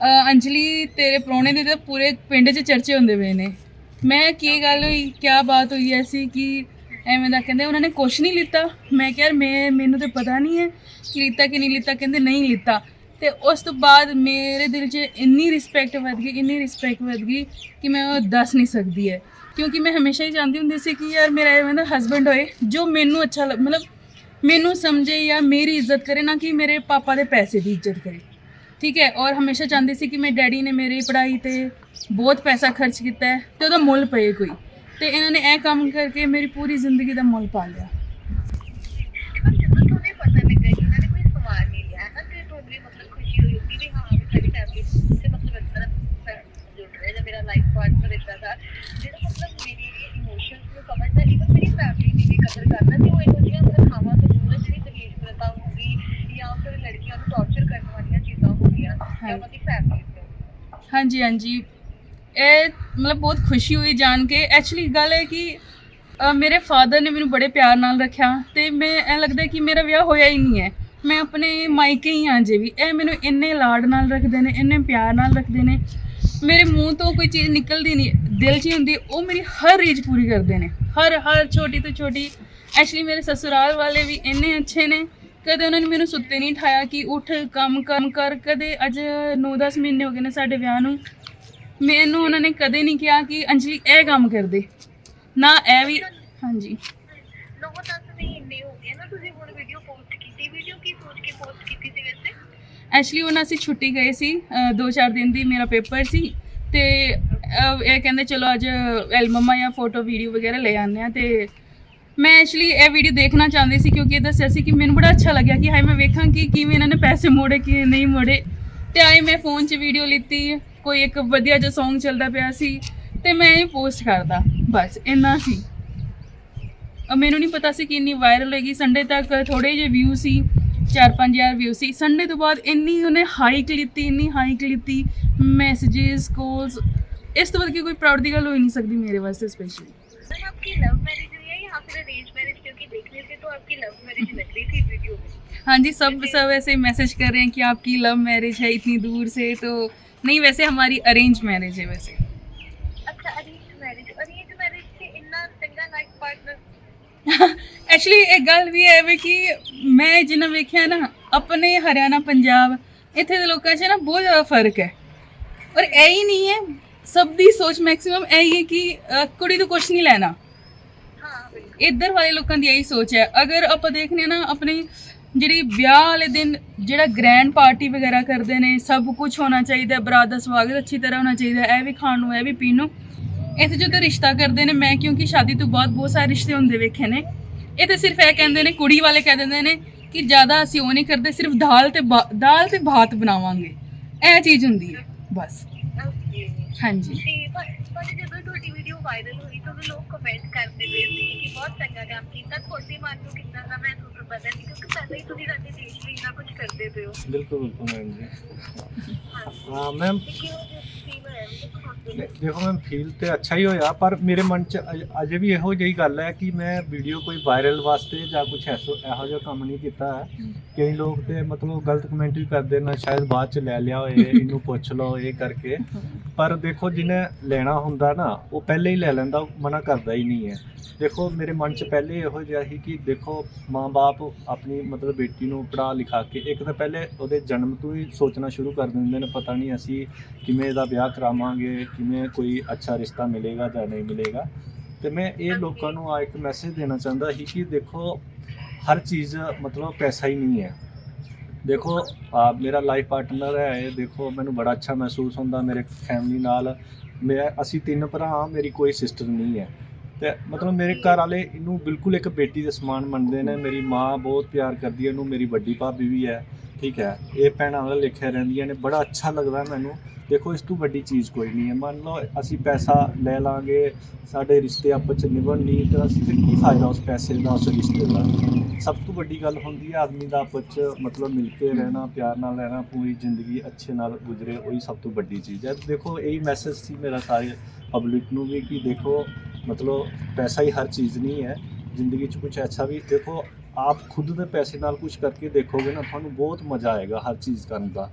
ਅ, ਅੰਜਲੀ ਤੇਰੇ ਪ੍ਰਾਹੁਣੇ ਦੇ ਤਾਂ ਪੂਰੇ ਪਿੰਡ 'ਚ ਚਰਚੇ ਹੁੰਦੇ ਪਏ ਨੇ। ਮੈਂ ਕੀ ਗੱਲ ਹੋਈ ਕੀ ਬਾਤ ਹੋਈ ਐਸੀ ਕਿ ਐਵੇਂ ਦਾ ਕਹਿੰਦੇ ਉਹਨਾਂ ਨੇ ਕੁਛ ਨਹੀਂ ਲਿੱਤਾ। ਮੈਂ ਕਿਹਾ ਯਾਰ ਮੈਂ ਮੈਨੂੰ ਤਾਂ ਪਤਾ ਨਹੀਂ ਹੈ ਕਿ ਲਿੱਤਾ ਕਿ ਨਹੀਂ ਲਿੱਤਾ ਕਹਿੰਦੇ ਨਹੀਂ ਲਿੱਤਾ। ਤੇ ਉਸ ਤੋਂ ਬਾਅਦ ਮੇਰੇ ਦਿਲ 'ਚ ਇੰਨੀ ਰਿਸਪੈਕਟ ਵੱਧ ਗਈ ਇੰਨੀ ਰਿਸਪੈਕਟ ਵੱਧ ਗਈ ਕਿ ਮੈਂ ਉਹ ਦੱਸ ਨਹੀਂ ਸਕਦੀ ਹੈ। ਕਿਉਂਕਿ ਮੈਂ ਹਮੇਸ਼ਾ ਹੀ ਚਾਹੁੰਦੀ ਹੁੰਦੀ ਸੀ ਕਿ ਯਾਰ ਮੇਰਾ ਮਤਲਬ ਦਾ ਹਸਬੰਡ ਹੋਏ, ਜੋ ਮੈਨੂੰ ਅੱਛਾ ਲੱਗ- ਮਤਲਬ ਮੈਨੂੰ ਸਮਝੇ ਜਾਂ ਮੇਰੀ ਇੱਜ਼ਤ ਕਰੇ, ਨਾ ਕਿ ਮੇਰੇ ਪਾਪਾ ਦੇ ਪੈਸੇ ਦੀ ਇੱਜ਼ਤ ਕਰੇ। ਠੀਕ ਹੈ? ਔਰ ਹਮੇਸ਼ਾ ਚਾਹੁੰਦੀ ਸੀ ਕਿ ਮੇਰੇ ਡੈਡੀ ਨੇ ਮੇਰੀ ਪੜ੍ਹਾਈ ਤੇ ਬਹੁਤ ਪੈਸਾ ਖਰਚ ਕੀਤਾ ਹੈ ਤੇ ਉਹਦਾ ਮੁੱਲ ਪਏ ਕੋਈ। ਤੇ ਇਹਨਾਂ ਨੇ ਇਹ ਕੰਮ ਕਰਕੇ ਮੇਰੀ ਪੂਰੀ ਜ਼ਿੰਦਗੀ ਦਾ ਮੁੱਲ ਪਾ ਲਿਆ ਪਰ ਜਦੋਂ ਤੁਹਾਨੂੰ ਪਤਾ ਲੱਗਾ ਕਿ ਇਹਨਾਂ ਨੇ ਕੋਈ ਸਵਾਲ ਨਹੀਂ ਲਿਆ ਹੈ ਤੇ ਤੁਹਾਡੀ ਮਤਲਬ ਖੁਸ਼ੀ ਹੋਈ ਹੋਊਗੀ ਵੀ ਹਾਂ ਵੀ ਸਾਡੀ ਫੈਮਿਲੀ ਤੇ ਮਤਲਬ ਇਸ ਤਰ੍ਹਾਂ ਜੁੜ ਰਿਹਾ ਜਾਂ ਮੇਰਾ ਲਾਈਫ ਪਾਰਟਨਰ ਇਦਾਂ ਦਾ। ਜਿਹੜਾ ਮਤਲਬ ਮੇਰੀ ਇਮੋਸ਼ਨਸ ਨੂੰ ਸਮਝਦਾ ਇਵਨ ਮੇਰੀ ਫੈਮਿਲੀ ਦੀ ਵੀ ਕਦਰ ਕਰਦਾ ਤੇ ਉਹ ਇਹੋ ਜਿਹੀਆਂ ਪ੍ਰਥਾਵਾਂ ਤੋਂ ਦੂਰ ਹੈ ਜਿਹੜੀ ਦਲੀਲ ਪ੍ਰਥਾ ਹੋ ਗਈ ਜਾਂ ਫਿਰ ਲੜਕੀਆਂ ਨੂੰ ਟੌਰਚਰ ਕਰਨ ਵਾਲੀਆਂ ਚੀਜ਼ਾਂ ਹੋ ਗਈਆਂ ਜਾਂ ਉਹਨਾਂ ਦੀ ਫੈਮਿਲੀ ਤੋਂ ਹਾਂਜੀ ਹਾਂਜੀ। ਇਹ ਮਤਲਬ ਬਹੁਤ ਖੁਸ਼ੀ ਹੋਈ ਜਾਣ ਕੇ। ਐਕਚੁਅਲੀ ਗੱਲ ਹੈ ਕਿ ਮੇਰੇ ਫਾਦਰ ਨੇ ਮੈਨੂੰ ਬੜੇ ਪਿਆਰ ਨਾਲ ਰੱਖਿਆ ਤੇ ਮੈਂ ਐ ਲੱਗਦਾ ਕਿ ਮੇਰਾ ਵਿਆਹ ਹੋਇਆ ਹੀ ਨਹੀਂ ਹੈ। ਮੈਂ ਆਪਣੇ ਮਾਇਕੇ ਹੀ ਹਾਂ ਜੇ ਵੀ। ਇਹ ਮੈਨੂੰ ਇੰਨੇ ਲਾਡ ਨਾਲ ਰੱਖਦੇ ਨੇ ਇੰਨੇ ਪਿਆਰ ਨਾਲ ਰੱਖਦੇ ਨੇ। ਮੇਰੇ ਮੂੰਹ ਤੋਂ ਕੋਈ ਚੀਜ਼ ਨਿਕਲਦੀ ਨਹੀਂ, ਦਿਲ 'ਚ ਹੀ ਹੁੰਦੀ, ਉਹ ਮੇਰੀ ਹਰ ਰੀਝ ਪੂਰੀ ਕਰਦੇ ਨੇ। ਹਰ ਹਰ ਛੋਟੀ ਤੋਂ ਛੋਟੀ। ਐਕਚੁਅਲੀ ਮੇਰੇ ਸਸੁਰਾਲ ਵਾਲੇ ਵੀ ਇੰਨੇ ਅੱਛੇ ਨੇ, ਕਦੇ ਉਹਨਾਂ ਨੇ ਮੈਨੂੰ ਸੁੱਤੇ ਨਹੀਂ ਠਾਇਆ ਕਿ ਉੱਠ, ਕੰਮ ਕੰਮ ਕਰ, ਕਦੇ ਅੱਜ 9-10 ਮਹੀਨੇ ਹੋ ਗਏ ਨੇ ਸਾਡੇ ਵਿਆਹ ਨੂੰ। ਮੈਨੂੰ ਉਹਨਾਂ ਨੇ ਕਦੇ ਨਹੀਂ ਕਿਹਾ ਕਿ ਅੰਜਲੀ ਇਹ ਕੰਮ ਕਰ ਦੇ। ਨਾ ਇਹ ਵੀ, ਹਾਂਜੀ। ਨੌ ਦਸ ਮਹੀਨੇ ਹੋ ਗਏ ਨਾ ਤੁਸੀਂ ਹੁਣ ਵੀਡੀਓ ਪੋਸਟ ਕੀਤੀ ਵੀਡੀਓ ਕੀ ਸੋਚ ਕੇ ਪੋਸਟ ਕੀਤੀ ਸੀ ਵੈਸੇ ਐਕਚੁਅਲੀ ਉਹਨਾਂ ਅਸੀਂ ਛੁੱਟੀ ਗਏ ਸੀ ਅ, ਦੋ ਚਾਰ ਦਿਨ ਦੀ ਮੇਰਾ ਪੇਪਰ ਸੀ ਤੇ ਇਹ ਕਹਿੰਦੇ ਚਲੋ ਅੱਜ ਐਲਬਮਾਂ ਜਾਂ ਫੋਟੋ ਵੀਡੀਓ ਵਗੈਰਾ ਲੈ ਆਉਂਦੇ ਆ ਤੇ ਮੈਂ ਐਕਚੁਅਲੀ ਇਹ ਵੀਡੀਓ ਦੇਖਣਾ ਚਾਹੁੰਦੀ ਸੀ ਕਿਉਂਕਿ ਇਹ ਦੱਸਿਆ ਸੀ ਕਿ ਮੈਨੂੰ ਬੜਾ ਅੱਛਾ ਲੱਗਿਆ ਕਿ ਹਾਏ ਮੈਂ ਵੇਖਾਂ ਕਿ ਕਿਵੇਂ ਇਹਨਾਂ ਨੇ ਪੈਸੇ ਮੋੜੇ ਕਿ ਨਹੀਂ ਮੋੜੇ। ਤੇ ਆਏ ਮੈਂ ਫੋਨ 'ਚ ਵੀਡੀਓ ਲਿੱਤੀ ਕੋਈ ਇੱਕ ਵਧੀਆ ਜਿਹਾ Song ਚੱਲਦਾ ਪਿਆ ਸੀ ਤੇ ਮੈਂ ਇਹ ਪੋਸਟ ਕਰਦਾ ਬਸ ਇੰਨਾ ਸੀ। ਮੈਨੂੰ ਨਹੀਂ ਪਤਾ ਸੀ ਕਿ ਇੰਨੀ ਵਾਇਰਲ ਹੋਏਗੀ ਸੰਡੇ ਤੱਕ ਥੋੜੇ ਜਿਹੇ ਵਿਊ ਸੀ। चार पाँच हज़ार व्यू से। संडे तो बाद इन्नी उन्हें हाइक लीती इन्नी हाइक लीती मैसेजेस कॉल्स इस तो ਵੱਧ की कोई प्राउड की गल हो ही नहीं सकती मेरे वास्ते स्पेशली आपकी लव मैरिज हुई है या फिर अरेंज मैरिज क्योंकि देखने से तो आपकी लव मैरिज लग रही थी वीडियो में। हाँ जी सब सब ऐसे मैसेज कर रहे हैं कि आपकी लव मैरिज है इतनी दूर से तो नहीं वैसे हमारी अरेंज मैरिज है वैसे। अच्छा अरेंज मैरिज और ये जो मैरिज थी इतना चंगा लाइक पार्टनर ਐਕਚੁਅਲੀ ਇਹ ਗੱਲ ਵੀ ਹੈ ਵੀ ਕਿ ਮੈਂ ਜਿੰਨਾ ਵੇਖਿਆ ਨਾ ਆਪਣੇ ਹਰਿਆਣਾ ਪੰਜਾਬ ਇੱਥੇ ਦੇ ਲੋਕਾਂ 'ਚ ਨਾ ਬਹੁਤ ਜ਼ਿਆਦਾ ਫ਼ਰਕ ਹੈ। ਔਰ ਇਹ ਹੀ ਨਹੀਂ ਹੈ ਸਭ ਦੀ ਸੋਚ ਮੈਕਸਿਮਮ ਇਹ ਹੀ ਹੈ ਕਿ ਕੁੜੀ ਤੋਂ ਕੁਝ ਨਹੀਂ ਲੈਣਾ। ਇੱਧਰ ਵਾਲੇ ਲੋਕਾਂ ਦੀ ਇਹੀ ਸੋਚ ਹੈ। ਅਗਰ ਆਪਾਂ ਦੇਖਨੇ ਨਾ ਆਪਣੀ ਜਿਹੜੀ ਵਿਆਹ ਵਾਲੇ ਦਿਨ ਜਿਹੜਾ ਗ੍ਰੈਂਡ ਪਾਰਟੀ ਵਗੈਰਾ ਕਰਦੇ ਨੇ ਸਭ ਕੁਝ ਹੋਣਾ ਚਾਹੀਦਾ ਹੈ, ਬਰਾਤ ਦਾ ਸਵਾਗਤ ਅੱਛੀ ਤਰ੍ਹਾਂ ਹੋਣਾ ਚਾਹੀਦਾ ਹੈ, ਇਹ ਵੀ ਖਾਣ ਨੂੰ ਇਹ ਵੀ ਪੀਣ ਨੂੰ। ਇੱਥੇ ਜਦੋਂ ਰਿਸ਼ਤਾ ਕਰਦੇ ਨੇ ਮੈਂ ਕਿਉਂਕਿ ਸ਼ਾਦੀ ਤੋਂ ਬਾਅਦ ਬਹੁਤ ਸਾਰੇ ਰਿਸ਼ਤੇ ਹੁੰਦੇ ਵੇਖੇ ਨੇ। ਇਹ ਤੇ ਸਿਰਫ ਇਹ ਕਹਿੰਦੇ ਨੇ ਕੁੜੀ ਵਾਲੇ ਕਹਿ ਦਿੰਦੇ ਨੇ ਕਿ ਜ਼ਿਆਦਾ ਅਸੀਂ ਉਹ ਨਹੀਂ ਕਰਦੇ ਸਿਰਫ ਦਾਲ ਤੇ ਦਾਲ ਤੇ ਭਾਤ ਬਣਾਵਾਂਗੇ। ਇਹ ਚੀਜ਼ ਹੁੰਦੀ ਹੈ ਬਸ। ਹਾਂਜੀ। ਪਰ ਪਰ ਜਦੋਂ ਤੁਹਾਡੀ ਵੀਡੀਓ ਵਾਇਰਲ ਹੋਈ ਤਾਂ ਉਦੋਂ ਲੋਕ ਕਮੈਂਟ ਕਰਦੇ ਪਏ ਸੀ ਕਿ ਬਹੁਤ ਚੰਗਾ ਕੰਮ ਕੀਤਾ। ਤੁਹਾਡੇ ਮਨ ਨੂੰ ਕਿੰਨਾ ਦਾ ਮਹਿਸੂਸ ਪਤਾ ਨਹੀਂ ਕਿਉਂਕਿ ਪਹਿਲਾਂ ਹੀ ਤੁਸੀਂ ਸਾਡੇ ਦੇਸ਼ ਲਈ ਇੰਨਾ ਕੁਝ ਕਰਦੇ ਪਏ ਹੋ। ਬਿਲਕੁਲ ਬਿਲਕੁਲ ਮੈਮ ਜੀ। ਹਾਂਜੀ। ਹਾਂ ਮੈਮ। ਤੇ ਕਿਉਂ ਜਿਹਾ ਫੀਲ ਹੋਇਆ? ਮੈਨੂੰ ਤੁਹਾਡੇ ਲਈ? ਦੇਖੋ ਮੈਮ ਫੀਲ ਤੇ ਅੱਛਾ ਹੀ ਹੋਇਆ ਪਰ ਮੇਰੇ ਮਨ 'ਚ ਅਜ- ਅਜੇ ਵੀ ਇਹੋ ਜਿਹੀ ਗੱਲ ਹੈ ਕਿ ਮੈਂ ਵੀਡੀਓ ਕੋਈ ਵਾਇਰਲ ਵਾਸਤੇ ਜਾਂ ਕੁਝ ਐਸੋ ਇਹੋ ਜਿਹਾ ਕੰਮ ਨਹੀਂ ਕੀਤਾ ਹੈ। ਕਈ ਲੋਕ ਤੇ ਮਤਲਬ ਗਲਤ ਕਮੈਂਟ ਵੀ ਕਰਦੇ ਨੇ ਸ਼ਾਇਦ ਬਾਅਦ 'ਚ ਲੈ ਲਿਆ ਹੋਏ ਇਹਨੂੰ ਪੁੱਛ ਲਓ ਇਹ ਕਰਕੇ। ਪਰ ਦੇਖੋ ਜਿਹਨੇ ਲੈਣਾ ਹੁੰਦਾ ਨਾ, ਉਹ ਪਹਿਲੇ ਹੀ ਲੈ ਲੈਂਦਾ, ਉਹ ਮਨਾ ਕਰਦਾ ਹੀ ਨਹੀਂ ਹੈ। ਦੇਖੋ, ਮੇਰੇ ਮਨ 'ਚ ਪਹਿਲੇ ਇਹੋ ਜਿਹਾ ਸੀ ਕਿ ਦੇਖੋ, ਮਾਂ-ਬਾਪ ਆਪਣੀ ਮਤਲਬ ਬੇਟੀ ਨੂੰ ਪੜ੍ਹਾ ਲਿਖਾ ਕੇ, ਇੱਕ ਤਾਂ ਪਹਿਲੇ ਉਹਦੇ ਜਨਮ ਤੋਂ ਹੀ ਸੋਚਣਾ ਸ਼ੁਰੂ ਕਰ ਦਿੰਦੇ ਨੇ, ਪਤਾ ਨਹੀਂ ਅਸੀਂ ਕਿਵੇਂ ਇਹਦਾ ਵਿਆਹ ਕਰਾਵਾਂਗੇ, ਕਿਵੇਂ ਕੋਈ ਅੱਛਾ ਰਿਸ਼ਤਾ ਮਿਲੇਗਾ ਜਾਂ ਨਹੀਂ ਮਿਲੇਗਾ। ਤੇ ਮੈਂ ਇਹ ਲੋਕਾਂ ਨੂੰ ਆ ਇੱਕ ਮੈਸੇਜ ਦੇਣਾ ਚਾਹੁੰਦਾ ਸੀ ਕਿ ਦੇਖੋ, ਹਰ ਚੀਜ਼ ਮਤਲਬ ਪੈਸਾ ਹੀ ਨਹੀਂ ਹੈ। ਦੇਖੋ ਮੇਰਾ ਲਾਈਫ ਪਾਰਟਨਰ ਹੈ, ਇਹ ਦੇਖੋ, ਮੈਨੂੰ ਬੜਾ ਅੱਛਾ ਮਹਿਸੂਸ ਹੁੰਦਾ, ਮੇਰੇ ਫੈਮਿਲੀ ਨਾਲ ਮੈਂ, ਅਸੀਂ ਤਿੰਨ ਭਰਾ ਹਾਂ, ਮੇਰੀ ਕੋਈ ਸਿਸਟਰ ਨਹੀਂ ਹੈ। ਤੇ ਮਤਲਬ ਮੇਰੇ ਘਰ ਵਾਲੇ ਇਹਨੂੰ ਬਿਲਕੁਲ ਇੱਕ ਬੇਟੀ ਦੇ ਸਮਾਨ ਮੰਨਦੇ ਨੇ, ਮੇਰੀ ਮਾਂ ਬਹੁਤ ਪਿਆਰ ਕਰਦੀ ਹੈ, ਇਹਨੂੰ ਮੇਰੀ ਵੱਡੀ ਭਾਬੀ ਵੀ ਹੈ, ਠੀਕ ਹੈ। ਇਹ ਭੈਣਾਂ ਨਾਲ ਲਿਖਿਆ ਰਹਿੰਦੀਆਂ ਨੇ, ਬੜਾ ਅੱਛਾ ਲੱਗਦਾ ਮੈਨੂੰ। ਦੇਖੋ, ਇਸ ਤੋਂ ਵੱਡੀ ਚੀਜ਼ ਕੋਈ ਨਹੀਂ ਹੈ। ਮੰਨ ਲਓ, ਅਸੀਂ ਪੈਸਾ ਲੈ ਲਾਂਗੇ, ਸਾਡੇ ਰਿਸ਼ਤੇ ਆਪਸ ਚ ਨਿਭਣ ਨਹੀਂ, ਤਾਂ ਅਸੀਂ ਫਿਰ ਕੀ ਫਾਇਦਾ ਉਸ ਪੈਸੇ ਦਾ, ਉਸ ਰਿਸ਼ਤੇ ਦਾ? ਸਭ ਤੋਂ ਵੱਡੀ ਗੱਲ ਹੁੰਦੀ ਹੈ, ਆਦਮੀ ਦਾ ਆਪਸ ਚ ਮਤਲਬ ਮਿਲ ਕੇ ਰਹਿਣਾ, ਪਿਆਰ ਨਾਲ ਰਹਿਣਾ, ਪੂਰੀ ਜ਼ਿੰਦਗੀ ਅੱਛੇ ਨਾਲ ਗੁਜ਼ਰੇ, ਉਹੀ ਸਭ ਤੋਂ ਵੱਡੀ ਚੀਜ਼ ਹੈ। ਦੇਖੋ, ਇਹੀ ਮੈਸੇਜ ਸੀ ਮੇਰਾ ਸਾਰੇ ਪਬਲਿਕ ਨੂੰ ਵੀ, ਕਿ ਦੇਖੋ, ਮਤਲਬ ਪੈਸਾ ਹੀ ਹਰ ਚੀਜ਼ ਨਹੀਂ ਹੈ। ਜ਼ਿੰਦਗੀ 'ਚ ਕੁਝ ਅੱਛਾ ਵੀ, ਦੇਖੋ, ਆਪ ਖੁਦ ਦੇ ਪੈਸੇ ਨਾਲ ਕੁਝ ਕਰਕੇ ਦੇਖੋਗੇ ਨਾ, ਤੁਹਾਨੂੰ ਬਹੁਤ ਮਜ਼ਾ ਆਏਗਾ ਹਰ ਚੀਜ਼ ਕਰਨ ਦਾ।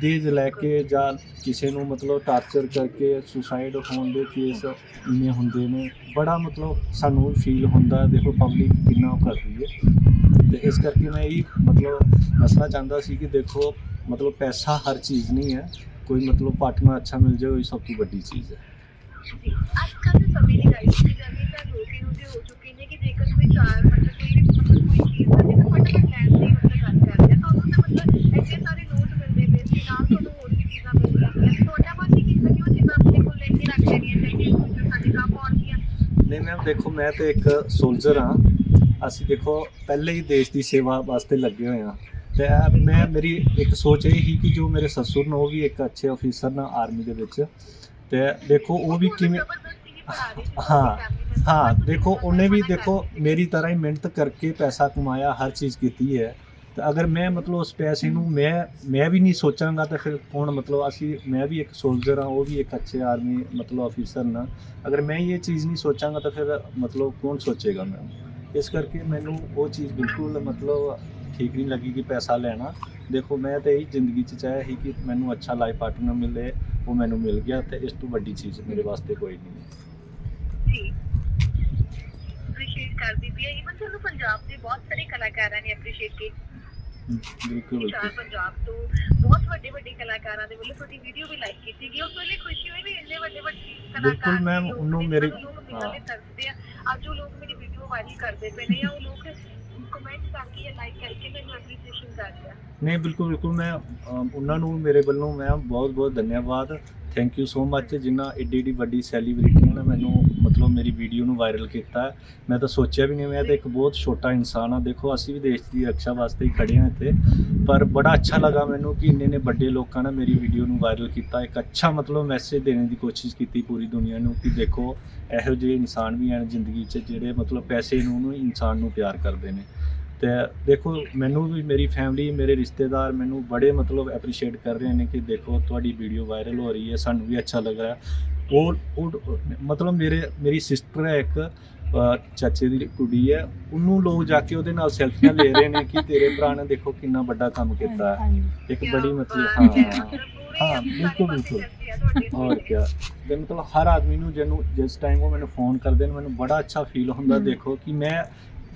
ਦੇਜ ਲੈ ਕੇ ਜਾਂ ਕਿਸੇ ਨੂੰ ਮਤਲਬ ਟਾਰਚਰ ਕਰਕੇ ਸੁਸਾਈਡ ਹੋਣ ਦੇ ਕੇਸ ਇੰਨੇ ਹੁੰਦੇ ਨੇ। ਬੜਾ ਮਤਲਬ ਸਾਨੂੰ ਫੀਲ ਹੁੰਦਾ, ਦੇਖੋ ਪਬਲਿਕ ਕਿੰਨਾ ਉਹ ਕਰਦੀ ਹੈ। ਤੇ ਇਸ ਕਰਕੇ ਮੈਂ ਇਹ ਮਤਲਬ ਦੱਸਣਾ ਚਾਹੁੰਦਾ ਸੀ ਕਿ ਦੇਖੋ, ਮਤਲਬ ਪੈਸਾ ਹਰ ਚੀਜ਼ ਨਹੀਂ ਹੈ। ਕੋਈ ਮਤਲਬ ਪਾਰਟਨਰ ਅੱਛਾ ਮਿਲ ਜਾਵੇ ਉਹ ਸਭ ਤੋਂ ਵੱਡੀ ਚੀਜ਼ ਹੈ। ਅੱਜ ਕੱਲ੍ਹ ਸਮੇਂ ਦੀ ਗੱਲ ਕੀਤੀ ਤਾਂ ਲੋਕ ਇਹੋ ਜਿਹੇ ਜੇਕਰ ਕੋਈ ਚਾਰ ਮਤਲਬ ਕੋਈ ਵੀ ਮਤਲਬ ਕੋਈ ਚੀਜ਼ ਦਾ ਜੇ ਫਟਾਫਟ ਲੈਣ ਦੀ ਮਤਲਬ ਗੱਲ ਕਰਦੇ ਆ ਤਾਂ ਉਹਨੂੰ ਤਾਂ ਮਤਲਬ ਐਸੇ ਸਾਰੇ ਨੋਟ ਮਿਲਦੇ ਪਏ ਸੀ ਨਾਲ ਤੁਹਾਨੂੰ ਹੋਰ ਵੀ ਚੀਜ਼ਾਂ ਮਿਲ ਜਾਂਦੀਆਂ ਤੁਹਾਡਾ ਮਨ ਨਹੀਂ ਕੀਤਾ ਕਿ ਉਹ ਚੀਜ਼ਾਂ ਆਪਣੇ ਕੋਲ ਲੈ ਕੇ ਰੱਖ ਲੈਣੀਆਂ ਚਾਹੀਦੀਆਂ ਜੋ ਸਾਡੇ ਕੰਮ ਆਉਣਗੀਆਂ ਨਹੀਂ ਮੈਮ ਦੇਖੋ ਮੈਂ ਤੇ ਇੱਕ ਸੋਲਜਰ ਹਾਂ। ਅਸੀਂ ਦੇਖੋ ਪਹਿਲੇ ਹੀ ਦੇਸ਼ ਦੀ ਸੇਵਾ ਵਾਸਤੇ ਲੱਗੇ ਹੋਏ ਹਾਂ। ਤੇ ਮੈਂ ਮੇਰੀ ਇੱਕ ਸੋਚ ਇਹ ਹੀ ਕਿ ਜੋ ਮੇਰੇ ਸਸੁਰ ਨੇ ਉਹ ਵੀ ਇੱਕ ਅੱਛੇ ਅਫੀਸਰ ਨੇ ਆਰਮੀ ਦੇ ਵਿੱਚ। ਤੇ ਦੇਖੋ ਉਹ ਵੀ ਕਿਵੇਂ ਹਾਂ, ਹਾਂ ਦੇਖੋ ਉਹਨੇ ਵੀ ਦੇਖੋ ਮੇਰੀ ਤਰ੍ਹਾਂ ਹੀ ਮਿਹਨਤ ਕਰਕੇ ਪੈਸਾ ਕਮਾਇਆ ਹਰ ਚੀਜ਼ ਕੀਤੀ ਹੈ। ਤੇ ਅਗਰ ਮੈਂ ਮਤਲਬ ਉਸ ਪੈਸੇ ਨੂੰ ਮੈਂ ਮੈਂ ਵੀ ਨਹੀਂ ਸੋਚਾਂਗਾ ਤਾਂ ਫਿਰ ਕੌਣ ਮਤਲਬ ਅਸੀਂ, ਮੈਂ ਵੀ ਇੱਕ ਸੋਲਜਰ ਹਾਂ, ਉਹ ਵੀ ਇੱਕ ਅੱਛੇ ਆਰਮੀ ਮਤਲਬ ਅਫੀਸਰ ਨਾ। ਅਗਰ ਮੈਂ ਇਹ ਚੀਜ਼ ਨਹੀਂ ਸੋਚਾਂਗਾ ਤਾਂ ਫਿਰ ਮਤਲਬ ਕੌਣ ਸੋਚੇਗਾ ਮੈਂ ਇਸ ਕਰਕੇ ਮੈਨੂੰ ਉਹ ਚੀਜ਼ ਬਿਲਕੁਲ ਮਤਲਬ ਠੀਕ ਨਹੀਂ ਲੱਗੀ ਕਿ ਪੈਸਾ ਲੈਣਾ। ਦੇਖੋ, ਮੈਂ ਤਾਂ ਇਹ ਜ਼ਿੰਦਗੀ 'ਚ ਚਾਹਿਆ ਸੀ ਕਿ ਮੈਨੂੰ ਅੱਛਾ ਲਾਈਫ ਪਾਰਟਨਰ ਮਿਲੇ, ਉਹ ਮੈਨੂੰ ਮਿਲ ਗਿਆ ਤੇ ਇਸ ਤੋਂ ਵੱਡੀ ਚੀਜ਼ ਮੇਰੇ ਵਾਸਤੇ ਕੋਈ ਨਹੀਂ। ਹੈ ਅਪਰੀਸ਼ੀਏਟ ਕਰਦੀ ਵੀ ਹੈ ਇਵਨ ਤੁਹਾਨੂੰ ਪੰਜਾਬ ਦੇ ਬਹੁਤ ਸਾਰੇ ਕਲਾਕਾਰਾਂ ਨੇ ਅਪਰੀਸ਼ੀਏਟ ਕੀਤਾ। ਬਿਲਕੁਲ ਬਿਲਕੁਲ। ਪੰਜਾਬ ਤੋਂ ਬਹੁਤ ਵੱਡੇ ਵੱਡੇ ਕਲਾਕਾਰਾਂ ਦੇ ਵੱਲੋਂ ਤੁਹਾਡੀ ਵੀਡੀਓ ਵੀ ਲਾਈਕ ਕੀਤੀ ਗਈ। ਉਸ ਵੇਲੇ ਖੁਸ਼ੀ ਹੋਈ ਵੀ ਇੰਨੇ ਵੱਡੇ ਵੱਡੇ ਕਲਾਕਾਰ ਬਿਲਕੁਲ ਮੈਮ, ਉਹਨੂੰ ਮੇਰੀ- ਹਾਂ। ਅੱਜ ਉਹ ਲੋਕ ਮੇਰੀ ਵੀਡੀਓ ਵਾਇਰਲ ਕਰਦੇ ਪਏ ਨੇ ਜਾਂ ਉਹ ਲੋਕ ਕਮੈਂਟ ਕਰਕੇ ਜਾਂ ਲਾਈਕ ਕਰਕੇ ਮੈਨੂੰ ਐਪਰੀਸ਼ੀਏਸ਼ਨ ਕਰਦੇ ਆ। ਨਹੀਂ ਬਿਲਕੁਲ ਬਿਲਕੁਲ ਮੈਂ ਉਹਨਾਂ ਨੂੰ ਮੇਰੇ ਵੱਲੋਂ ਮੈਂ ਬਹੁਤ ਬਹੁਤ ਧੰਨਵਾਦ। ਥੈਂਕ ਯੂ ਸੋ ਮੱਚ ਜਿਨ੍ਹਾਂ ਏਡੀ ਏਡੀ ਵੱਡੀ ਸੈਲੀਬ੍ਰਿਟੀਆਂ ਨੇ ਮੈਨੂੰ, ਮਤਲਬ ਮੇਰੀ ਵੀਡੀਓ ਨੂੰ ਵਾਇਰਲ ਕੀਤਾ ਮੈਂ ਤਾਂ ਸੋਚਿਆ ਵੀ ਨਹੀਂ, ਮੈਂ ਤਾਂ ਇੱਕ ਬਹੁਤ ਛੋਟਾ ਇਨਸਾਨ ਆ। ਦੇਖੋ, ਅਸੀਂ ਵੀ ਦੇਸ਼ ਦੀ ਰੱਖਿਆ ਵਾਸਤੇ ਹੀ ਖੜੇ ਹਾਂ ਇੱਥੇ। ਪਰ ਬੜਾ ਅੱਛਾ ਲੱਗਾ ਮੈਨੂੰ ਕਿ ਇੰਨੇ ਨੇ ਵੱਡੇ ਲੋਕਾਂ ਨੇ ਮੇਰੀ ਵੀਡੀਓ ਨੂੰ ਵਾਇਰਲ ਕੀਤਾ। ਇੱਕ ਅੱਛਾ ਮਤਲਬ ਮੈਸੇਜ ਦੇਣ ਦੀ ਕੋਸ਼ਿਸ਼ ਕੀਤੀ ਪੂਰੀ ਦੁਨੀਆ ਨੂੰ ਕਿ ਦੇਖੋ, ਇਹੋ ਜਿਹੇ ਇਨਸਾਨ ਵੀ ਹਨ ਜ਼ਿੰਦਗੀ 'ਚ ਜਿਹੜੇ ਮਤਲਬ ਪੈਸੇ ਨੂੰ ਨੂੰ ਇਨਸਾਨ ਨੂੰ ਪਿਆਰ ਕਰਦੇ ਨੇ। ਤੇ ਦੇਖੋ ਮੈਨੂੰ ਵੀ ਮੇਰੀ ਫੈਮਿਲੀ ਮੇਰੇ ਰਿਸ਼ਤੇਦਾਰ ਮੈਨੂੰ ਬੜੇ ਮਤਲਬ ਐਪਰੀਸ਼ੀਏਟ ਕਰ ਰਹੇ ਨੇ ਕਿ ਦੇਖੋ ਤੁਹਾਡੀ ਵੀਡੀਓ ਵਾਇਰਲ ਹੋ ਰਹੀ ਹੈ ਸਾਨੂੰ ਵੀ ਅੱਛਾ ਲੱਗ ਰਿਹਾ ਉਹ ਉਹ ਮਤਲਬ ਮੇਰੇ ਮੇਰੀ ਸਿਸਟਰ ਹੈ ਇੱਕ ਚਾਚੇ ਦੀ ਕੁੜੀ ਹੈ ਉਹਨੂੰ ਲੋਕ ਜਾ ਕੇ ਉਹਦੇ ਨਾਲ ਸੈਲਫੀਆਂ ਲੈ ਰਹੇ ਨੇ ਕਿ ਤੇਰੇ ਭਰਾ ਨੇ ਦੇਖੋ ਕਿੰਨਾ ਵੱਡਾ ਕੰਮ ਕੀਤਾ ਹੈ ਇੱਕ ਬੜੀ ਮਤਲਬ ਹੈ, ਬਿਲਕੁਲ, ਬਿਲਕੁਲ। ਔਰ ਤੇ। ਕਿਆ ਤੇ ਮਤਲਬ ਹਰ ਆਦਮੀ ਨੂੰ ਜਿਹਨੂੰ ਜਿਸ ਟਾਈਮ ਉਹ ਮੈਨੂੰ ਫੋਨ ਕਰਦੇ ਨੇ ਮੈਨੂੰ ਬੜਾ ਅੱਛਾ ਫੀਲ ਹੁੰਦਾ। ਦੇਖੋ ਕਿ ਮੈਂ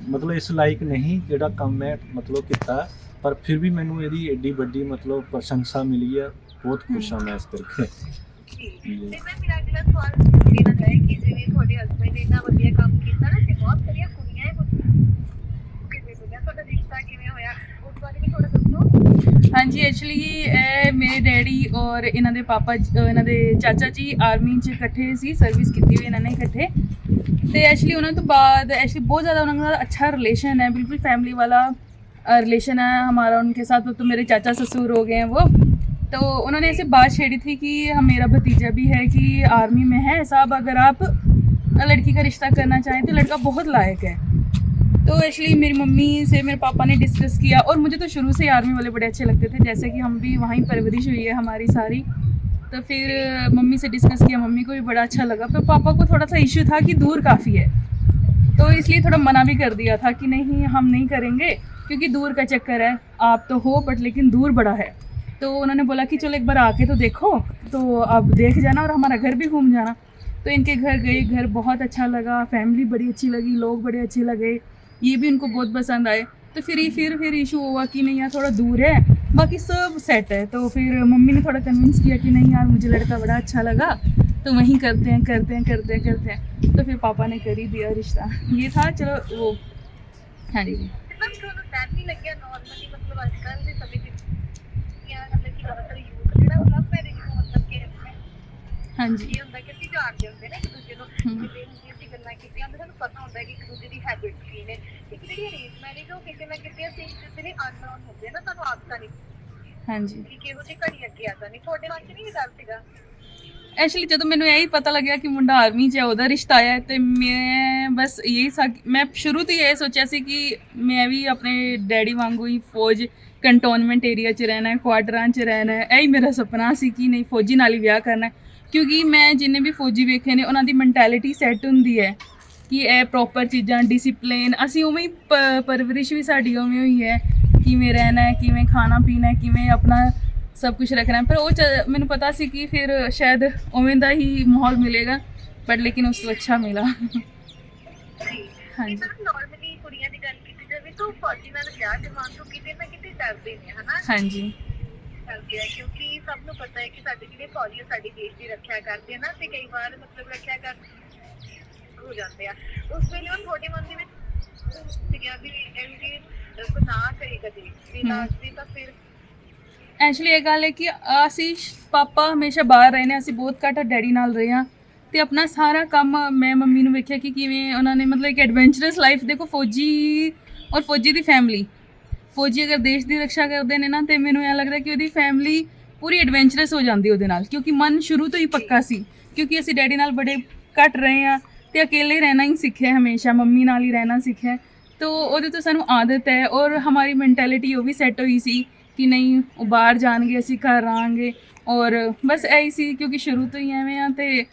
ਮਤਲਬ ਇਸ ਲਾਇਕ ਨਹੀਂ ਜਿਹੜਾ ਕੰਮ ਮੈਂ ਮਤਲਬ ਕੀਤਾ, ਪਰ ਫਿਰ ਵੀ ਮੈਨੂੰ ਇਹਦੀ ਐਡੀ ਵੱਡੀ ਮਤਲਬ ਪ੍ਰਸ਼ੰਸਾ ਮਿਲੀ ਹੈ, ਬਹੁਤ ਖੁਸ਼ ਹਾਂ ਮੈਂ ਇਸ ਕਰਕੇ। ਤੇ ਮੈਂ ਮੇਰਾ ਅਗਲਾ ਸਵਾਲ ਦੇਣਾ ਚਾਹੇ ਕਿ ਜਿਵੇਂ ਤੁਹਾਡੇ ਹਸਬੰਡ ਨੇ ਇੰਨਾ ਵਧੀਆ ਕੰਮ ਕੀਤਾ ਨਾ, ਤੇ ਬਹੁਤ ਸਾਰੀਆਂ ਕੁੜੀਆਂ ਹੈ ਕਿਵੇਂ ਬੁਝਿਆ ਤੁਹਾਡਾ ਰਿਸ਼ਤਾ ਕਿਵੇਂ ਹੋਇਆ? ਉਸ ਬਾਰੇ ਵੀ ਥੋੜਾ हाँ जी एक्चुअली मेरे डैडी और इन्हों के पापा इन्हों ਦੇ ਚਾਚਾ ਜੀ ਆਰਮੀ से ਇਕੱਠੇ ਸੀ ਸਰਵਿਸ ਕੀਤੀ ਹੋਈ ਇਹਨਾਂ ਨੇ ਇਕੱਠੇ। ਤੇ ਐਕਚੁਅਲੀ ਉਹਨਾਂ बहुत ज़्यादा उन्होंने अच्छा रिलेशन है बिल्कुल फैमिली वाला रिलेशन है हमारा उनके साथ तो मेरे चाचा ससुर हो गए हैं वो तो उन्होंने ऐसे बात छेड़ी थी कि हम मेरा भतीजा भी है कि आर्मी में है साहब अगर आप लड़की का रिश्ता करना चाहें तो लड़का बहुत लायक है तो एक्चुअली मेरी मम्मी से मेरे पापा ने डिस्कस किया और मुझे तो शुरू से आर्मी वाले बड़े अच्छे लगते थे, जैसे कि हम भी वहीं परवरिश हुई है हमारी सारी। तो फिर मम्मी से डिस्कस किया, मम्मी को भी बड़ा अच्छा लगा। पर पापा को थोड़ा सा इश्यू था कि दूर काफ़ी है। तो इसलिए थोड़ा मना भी कर दिया था कि नहीं, हम नहीं करेंगे, क्योंकि दूर का चक्कर है। आप तो हो बट लेकिन दूर बड़ा है। तो उन्होंने बोला कि चलो एक बार आके तो देखो। तो आप देख जाना और हमारा घर भी घूम जाना। तो इनके घर गई घर बहुत अच्छा लगा। फैमिली बड़ी अच्छी लगी, लोग बड़े अच्छे लगे। ये भी उनको बहुत पसंद आए। तो फिर ही फिर फिर इशू हुआ कि नहीं यार थोड़ा दूर है। बाकी सब सेट है। तो फिर मम्मी ने थोड़ा कन्विंस किया कि नहीं यार मुझे लड़का बड़ा अच्छा लगा। तो वहीं करते हैं करते हैं करते हैं करते हैं। तो फिर पापा ने कर ही दिया रिश्ता। ये था चलो वो। हाँ जी। हाँ जी। ਹੁੰਦਾ ਹੁੰਦੇ ਨੇ ਇੱਕ ਦੂਜੇ ਨੂੰ ਹਮ। ਜਿਵੇਂ ਹੁਣ ਅਸੀਂ ਗੱਲਾਂ ਕੀਤੀਆਂ ਤਾਂ ਸਾਨੂੰ ਪਤਾ ਹੁੰਦਾ ਹੈ ਕਿ ਇੱਕ ਦੂਜੇ ਦੀ ਹੈਬਿਟ ਕੀ ਨੇ। ਇੱਕ ਜਿਹੜੀ ਅਰੇਂਜ ਮੈਰਿਜ ਉਹ ਕਿਤੇ ਨਾ ਕਿਤੇ ਅਸੀਂ ਇੱਕ ਦੂਜੇ ਦੇ ਅਨਨੋਨ ਹੁੰਦੇ ਨਾ ਸਾਨੂੰ ਆਦਤਾਂ ਨਹੀਂ जी ਕਿ ਕਿਹੋ ਜਿਹੀ ਘੜੀ ਅੱਗੇ ਆ ਜਾਣੀ। ਤੁਹਾਡੇ ਨਾਲ ਨਹੀਂ ਡਰ ਸੀਗਾ? ਐਕਚੁਅਲੀ ਜਦੋਂ ਮੈਨੂੰ ਇਹੀ ਪਤਾ ਲੱਗਿਆ ਕਿ ਮੁੰਡਾ ਆਰਮੀ 'ਚ ਹੈ ਉਹਦਾ ਰਿਸ਼ਤਾ ਆਇਆ ਹੈ ਤੇ ਮੈਂ ਬਸ ਇਹੀ ਮੈਂ ਸ਼ੁਰੂ ਤੋਂ ਹੀ ਇਹ ਸੋਚਿਆ ਸੀ ਕਿ ਮੈਂ ਵੀ ਆਪਣੇ ਡੈਡੀ ਵਾਂਗੂ ਹੀ ਫੌਜ ਕੰਟੋਨਮੈਂਟ ਏਰੀਆ 'ਚ ਰਹਿਣਾ ਹੈ ਕੁਆਟਰਾਂ 'ਚ ਰਹਿਣਾ ਹੈ। ਇਹੀ ਮੇਰਾ ਸੁਪਨਾ ਸੀ ਕਿ ਨਹੀਂ ਫੌਜੀ ਨਾਲ ਹੀ ਵਿਆਹ ਕਰਨਾ ਹੈ। ਕਿਉਂਕਿ ਮੈਂ ਜਿੰਨੇ ਵੀ ਫੌਜੀ ਵੇਖੇ ਨੇ ਉਹਨਾਂ ਦੀ ਮੈਂਟੈਲਿਟੀ ਸੈੱਟ ਹੁੰਦੀ ਹੈ ਕਿ ਇਹ ਪ੍ਰੋਪਰ ਚੀਜ਼ਾਂ ਡਿਸਪਲਿਨ ਅਸੀਂ ਉਵੇਂ ਹੀ ਪ- ਪਰਵਰਿਸ਼ ਵੀ ਸਾਡੀ ਉਵੇਂ ਹੋਈ ਹੈ ਕਿਵੇਂ ਰਹਿਣਾ ਹੈ ਕਿਵੇਂ ਖਾਣਾ ਪੀਣਾ ਹੈ ਕਿਵੇਂ ਆਪਣਾ ਸਭ ਕੁਝ ਰੱਖਣਾ ਹੈ। ਪਰ ਉਹ ਚ- ਮੈਨੂੰ ਪਤਾ ਸੀ ਕਿ ਫਿਰ ਸ਼ਾਇਦ ਉਵੇਂ ਦਾ ਹੀ ਮਾਹੌਲ ਮਿਲੇਗਾ ਬਟ ਲੇਕਿਨ ਉਸ ਤੋਂ ਅੱਛਾ ਮਿਲਾ। ਹਾਂਜੀ। ਸਰ ਨਾਰਮਲੀ ਕੁੜੀਆਂ ਦੀ ਗੱਲ ਕੀਤੀ ਜਾਵੇ ਤਾਂ ਫੌਜੀ ਨਾਲ ਵਿਆਹ ਕਰਵਾਉਣ ਤੋਂ ਕਿਤੇ ਨਾ ਕਿਤੇ ਡਰਦੇ ਨੇ ਹਨਾ? ਹਾਂਜੀ। ਕਰਦੇ ਆ ਕਿਉਂਕਿ ਸਭ ਨੂੰ ਪਤਾ ਹੈ ਕਿ ਸਾਡੇ ਜਿਹੜੇ ਫੌਜੀ ਆ ਸਾਡੀ ਦੇਸ਼ ਦੀ ਰੱਖਿਆ ਕਰਦੇ ਆ ਨਾ ਤੇ ਕਈ ਵਾਰ ਮਤਲਬ ਰੱਖਿਆ ਕਰ ਹੋ ਜਾਂਦੇ ਆ। ਉਸ ਵੇਲੇ ਉਹ ਤੁਹਾਡੇ ਮਨ ਦੇ ਵਿੱਚ ਸੀਗਾ ਵੀ ਕੋਈ ਨਾ ਕਰੇ ਕਦੇ ਵੀ ਨਾ। ਵੀ ਤਾਂ ਫਿਰ ਐਕਚੁਅਲੀ ਇਹ ਗੱਲ ਹੈ ਕਿ ਅਸੀਂ ਪਾਪਾ ਹਮੇਸ਼ਾ ਬਾਹਰ ਰਹੇ ਨੇ ਅਸੀਂ ਬਹੁਤ ਘੱਟ ਡੈਡੀ ਨਾਲ ਰਹੇ ਹਾਂ। ਤੇ ਆਪਣਾ ਸਾਰਾ ਕੰਮ ਮੈਂ ਮੰਮੀ ਨੂੰ ਵੇਖਿਆ ਕਿ ਕਿਵੇਂ ਉਹਨਾਂ ਨੇ ਮਤਲਬ ਇੱਕ ਐਡਵੈਂਚਰਸ ਲਾਈਫ ਦੇਖੋ ਫੌਜੀ ਔਰ ਫੌਜੀ ਦੀ ਫੈਮਿਲੀ ਫੌਜੀ ਅਗਰ ਦੇਸ਼ ਦੀ ਰੱਖਿਆ ਕਰਦੇ ਨੇ ਨਾ, ਤੇ ਮੈਨੂੰ ਇਹ ਲੱਗਦਾ ਕਿ ਉਹਦੀ ਫੈਮਿਲੀ ਪੂਰੀ ਐਡਵੈਂਚਰਸ ਹੋ ਜਾਂਦੀ ਉਹਦੇ ਨਾਲ, ਕਿਉਂਕਿ ਮਨ ਸ਼ੁਰੂ ਤੋਂ ਹੀ ਪੱਕਾ ਸੀ, ਕਿਉਂਕਿ ਅਸੀਂ ਡੈਡੀ ਨਾਲ ਬੜੇ ਘੱਟ ਰਹੇ ਹਾਂ ਤੇ ਅਕੇਲੇ ਰਹਿਣਾ ਹੀ ਸਿੱਖਿਆ ਹਮੇਸ਼ਾ, ਮੰਮੀ ਨਾਲ ਹੀ ਰਹਿਣਾ ਸਿੱਖਿਆ ਤੋ ਉਹਦੇ ਤੋਂ ਸਾਨੂੰ ਆਦਤ ਹੈ ਔਰ ਹਮਾਰੀ ਮੈਂਟੈਲਿਟੀ ਉਹ ਵੀ ਸੈੱਟ ਹੋਈ ਸੀ ਕਿ ਨਹੀਂ, ਉਹ ਬਾਹਰ ਜਾਣਗੇ, ਅਸੀਂ ਘਰ ਰਹਾਂਗੇ ਔਰ ਬਸ ਐਹੀ ਸੀ, ਕਿਉਂਕਿ ਸ਼ੁਰੂ ਤੋਂ ਹੀ ਐਵੇਂ ਆ ਤੇ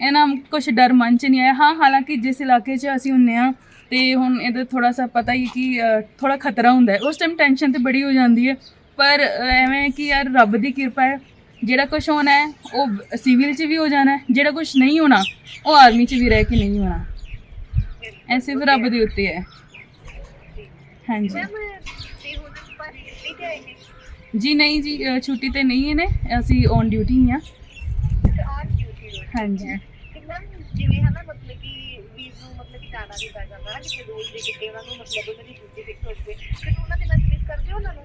ਇਹਨਾਂ ਕੁਝ ਡਰ ਮਨ ਚ ਨਹੀਂ ਆਇਆ। ਹਾਂ ਹਾਲਾਂਕਿ ਜਿਸ ਇਲਾਕੇ 'ਚ ਅਸੀਂ ਹੁੰਨੇ ਆ ਤੇ ਹੁਣ ਇਹਦਾ ਥੋੜਾ ਸਾ ਪਤਾ ਹੀ ਕਿ ਥੋੜਾ ਖਤਰਾ ਹੁੰਦਾ ਹੈ। ਉਸ ਟਾਈਮ ਟੈਨਸ਼ਨ ਤੇ ਬੜੀ ਹੋ ਜਾਂਦੀ ਹੈ ਪਰ ਐਵੇਂ ਕਿ ਯਾਰ ਰੱਬ ਦੀ ਕਿਰਪਾ ਹੈ। ਜਿਹੜਾ ਕੁਝ ਹੋਣਾ ਹੈ ਉਹ ਸਿਵਲ 'ਚ ਵੀ ਹੋ ਜਾਣਾ ਹੈ। ਜਿਹੜਾ ਕੁਝ ਨਹੀਂ ਹੋਣਾ ਉਹ ਆਰਮੀ 'ਚ ਵੀ ਰਹਿ ਕੇ ਨਹੀਂ ਹੋਣਾ। ਐ ਸਿਰਫ ਰੱਬ ਦੇ ਉੱਤੇ ਹੈ। ਹਾਂਜੀ। ਜੀ ਨਹੀਂ ਜੀ ਛੁੱਟੀ ਤੇ ਨਹੀਂ ਨੇ ਅਸੀਂ ਔਨ ਡਿਊਟੀ ਹੀ ਆ ਤੇ ਆਨ ਡਿਊਟੀ ਰੋਜ਼ ਹਾਂਜੀ। ਤੇ ਮੈਮ ਜਿਵੇਂ ਹਨਾ ਮਤਲਬ ਕਿ ਵੀਰ ਨੂੰ ਮਤਲਬ ਕਿ ਜਾਣਾ ਵੀ ਪੈ ਜਾਂਦਾ ਨਾ ਕਿ ਰੋਜ਼ ਦੇ ਕਿਤੇ ਉਹਨਾਂ ਨੂੰ ਮਤਲਬ ਉਹਨਾਂ ਦੀ ਡਿਊਟੀ ਫਿਕਸ ਹੋ ਜਾਵੇ। ਫਿਰ ਉਹਨਾਂ ਦੇ ਨਾਲ ਮਿਸ ਕਰਦੇ ਹੋ ਉਹਨਾਂ ਨੂੰ?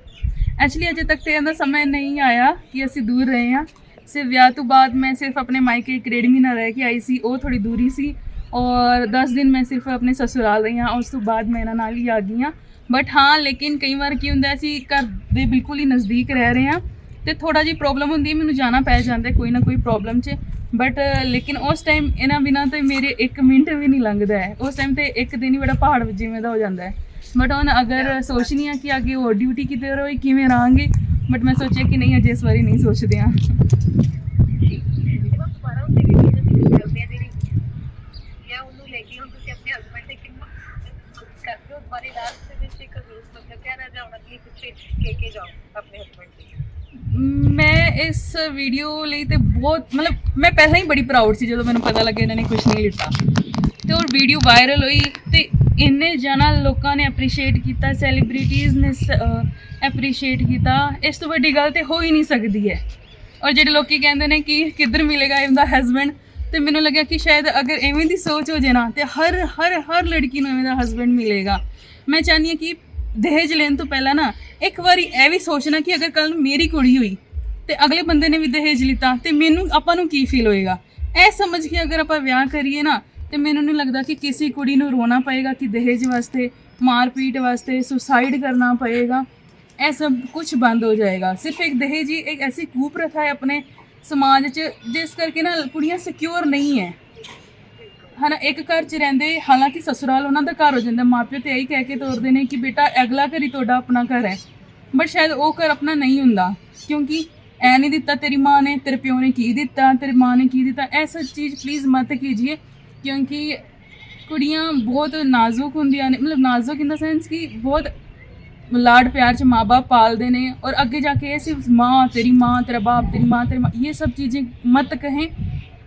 ਐਕਚੁਅਲੀ ਅਜੇ ਤੱਕ ਤੇ ਇਹਦਾ ਸਮਾਂ ਨਹੀਂ ਆਇਆ ਕਿ ਅਸੀਂ ਦੂਰ ਰਹੇ ਹਾਂ। ਸਿਰਫ ਵਿਆਹ ਤੋਂ ਬਾਅਦ ਮੈਂ ਸਿਰਫ ਆਪਣੇ ਮਾਇਕੇ ਇੱਕ ਡੇਢ ਮਹੀਨਾ ਰਹਿ ਕੇ ਆਈ ਸੀ ਉਹ ਥੋੜੀ ਦੂਰੀ ਸੀ। ਔਰ 10 ਦਿਨ ਮੈਂ ਸਿਰਫ ਆਪਣੇ ਸਸੁਰਾਲ ਰਹੀ ਹਾਂ ਉਸ ਤੋਂ ਬਾਅਦ ਮੈਂ ਇਹਨਾਂ ਨਾਲ ਹੀ ਆ ਗਈ ਹਾਂ। ਬਟ ਹਾਂ ਲੇਕਿਨ ਕਈ ਵਾਰ ਕੀ ਹੁੰਦਾ ਅਸੀਂ ਘਰ ਦੇ ਬਿਲਕੁਲ ਹੀ ਨਜ਼ਦੀਕ ਰਹਿ ਰਹੇ ਹਾਂ। ਤੇ ਥੋੜਾ ਜਿਹੀ ਪ੍ਰੋਬਲਮ ਹੁੰਦੀ ਮੈਨੂੰ ਜਾਣਾ ਪੈ ਜਾਂਦਾ ਕੋਈ ਨਾ ਕੋਈ ਪ੍ਰੋਬਲਮ 'ਚ। ਬਟ ਲੇਕਿਨ ਉਸ ਟਾਈਮ ਇਹਨਾਂ ਬਿਨਾਂ ਤੇ ਮੇਰੇ 1 ਮਿੰਟ ਵੀ ਨਹੀਂ ਲੰਘਦਾ ਹੈ। ਉਸ ਟਾਈਮ ਤੇ ਇੱਕ ਦਿਨ ਹੀ ਬੜਾ ਪਹਾੜ ਜਿਵੇਂ ਦਾ ਹੋ ਜਾਂਦਾ ਹੈ। ਬਟ ਹੁਣ ਅਗਰ ਸੋਚਣੀ ਆ ਕਿ ਅੱਗੇ ਹੋਰ ਡਿਊਟੀ ਕਿਤੇ ਰਹੋ ਕਿਵੇਂ ਰਹਾਂਗੇ? ਬਟ ਮੈਂ ਸੋਚਿਆ ਕਿ ਨਹੀਂ ਅਜੇ ਇਸ ਵਾਰੀ ਨਹੀਂ ਸੋਚਦੇ ਆ ਜਾਂ ਬਾਰੇ ਲਾਸਟ ਦੇ ਵਿੱਚ ਇੱਕ ਜ਼ਰੂਰ ਮਤਲਬ ਕਹਿਣਾ ਚਾਹੁੰਦਾ ਕਿ ਪਿੱਛੇ ਕੇ ਕੇ ਜਾਓ ਆਪਣੇ ਹਸਬੰਡ ਦੀ ਮੈਂ ਇਸ ਵੀਡੀਓ ਲਈ ਤੇ ਬਹੁਤ, ਮਤਲਬ ਮੈਂ ਪਹਿਲਾਂ ਹੀ ਬੜੀ ਪ੍ਰਾਊਡ ਸੀ ਜਦੋਂ ਮੈਨੂੰ ਪਤਾ ਲੱਗਿਆ ਇਹਨਾਂ ਨੇ ਕੁਝ ਨਹੀਂ ਲਿੱਤਾ। ਤੇ ਉਹ ਵੀਡੀਓ ਵਾਇਰਲ ਹੋਈ ਤੇ ਇੰਨੇ ਜਣਾ ਲੋਕਾਂ ਨੇ ਅਪਰੀਸ਼ੀਏਟ ਕੀਤਾ ਸੈਲੀਬ੍ਰਿਟੀਜ਼ ਨੇ ਅਪਰੀਸ਼ੀਏਟ ਕੀਤਾ। ਇਸ ਤੋਂ ਵੱਡੀ ਗੱਲ ਤੇ ਹੋ ਹੀ ਨਹੀਂ ਸਕਦੀ ਹੈ। ਔਰ ਜਿਹੜੇ ਲੋਕੀ ਕਹਿੰਦੇ ਨੇ ਕਿ ਕਿੱਧਰ ਮਿਲੇਗਾ ਇਹਦਾ ਹਸਬੈਂਡ ਤੇ ਮੈਨੂੰ ਲੱਗਿਆ ਕਿ ਸ਼ਾਇਦ ਅਗਰ ਐਵੇਂ ਦੀ ਸੋਚ ਹੋ ਜੇ ਨਾ, ਤੇ ਹਰ ਹਰ ਹਰ ਲੜਕੀ ਨੂੰ ਐਵੇਂ ਦਾ ਹਸਬੈਂਡ ਮਿਲੇਗਾ। ਮੈਂ ਚਾਹਨੀ ਹਾਂ ਕਿ ਦਹੇਜ ਲੈਣ ਤੋਂ ਪਹਿਲਾਂ ਨਾ, ਇੱਕ ਵਾਰੀ ਇਹ ਵੀ ਸੋਚਣਾ ਕਿ ਅਗਰ ਕੱਲ ਮੇਰੀ ਕੁੜੀ ਹੋਈ ਤੇ ਅਗਲੇ ਬੰਦੇ ਨੇ ਵੀ ਦਹੇਜ ਲਿੱਤਾ ਤੇ ਮੈਨੂੰ, ਆਪਾਂ ਨੂੰ ਕੀ ਫੀਲ ਹੋਏਗਾ? ਇਹ ਸਮਝ ਕੇ ਅਗਰ ਆਪਾਂ ਵਿਆਹ ਕਰੀਏ ਨਾ, ਤੇ ਮੈਨੂੰ ਨਹੀਂ ਲੱਗਦਾ ਕਿ ਕਿਸੇ ਕੁੜੀ ਨੂੰ ਰੋਣਾ ਪਏਗਾ ਕਿ ਦਹੇਜ ਵਾਸਤੇ, ਮਾਰਪੀਟ ਵਾਸਤੇ ਸੁਸਾਈਡ ਕਰਨਾ ਪਏਗਾ। ਇਹ ਸਭ ਕੁਝ ਬੰਦ ਹੋ ਜਾਏਗਾ। ਸਿਰਫ ਇੱਕ ਦਹੇਜ ਹੀ, ਇੱਕ ਐਸੀ ਕੂਪ੍ਰਥਾ ਹੈ ਆਪਣੇ ਸਮਾਜ 'ਚ, ਜਿਸ ਕਰਕੇ ਨਾ ਕੁੜੀਆਂ ਸਿਕਿਉਰ ਨਹੀਂ ਹੈ। ਹਨਾ, ਇੱਕ ਘਰ 'ਚ ਰਹਿੰਦੇ, ਹਾਲਾਂਕਿ ਸਸੁਰਾਲ ਉਹਨਾਂ ਦਾ ਘਰ ਹੋ ਜਾਂਦਾ, ਮਾਪਿਓ ਤੇ ਇਹੀ ਕਹਿ ਕੇ ਤੋਰਦੇ ਨੇ ਕਿ ਬੇਟਾ, ਅਗਲਾ ਘਰ ਹੀ ਤੁਹਾਡਾ ਆਪਣਾ ਘਰ ਹੈ। ਬਟ ਸ਼ਾਇਦ ਉਹ ਘਰ ਆਪਣਾ ਨਹੀਂ ਹੁੰਦਾ, ਕਿਉਂਕਿ ਐ ਨਹੀਂ ਦਿੱਤਾ ਤੇਰੀ ਮਾਂ ਨੇ, ਤੇਰੇ ਪਿਓ ਨੇ ਕੀ ਦਿੱਤਾ, ਤੇਰੀ ਮਾਂ ਨੇ ਕੀ ਦਿੱਤਾ, ਇਹ ਸਭ ਚੀਜ਼ ਪਲੀਜ਼ ਮਤ ਕੀਜੀਏ, ਕਿਉਂਕਿ ਕੁੜੀਆਂ ਬਹੁਤ ਨਾਜ਼ੁਕ ਹੁੰਦੀਆਂ ਨੇ, ਮਤਲਬ ਨਾਜ਼ੁਕ ਇਨ ਦਾ ਸੈਂਸ ਕਿ ਬਹੁਤ ਲਾਡ ਪਿਆਰ ਚ ਮਾਪੇ ਪਾਲਦੇ ਨੇ, ਔਰ ਅੱਗੇ ਜਾ ਕੇ ਇਹ ਸਿਰਫ ਮਾਂ, ਤੇਰੀ ਮਾਂ, ਤੇਰਾ ਬਾਪ, ਤੇਰੀ ਮਾਂ ਤੇਰੀ ਮਾਂ, ਇਹ ਸਭ ਚੀਜ਼ें ਮਤ ਕਹੇ।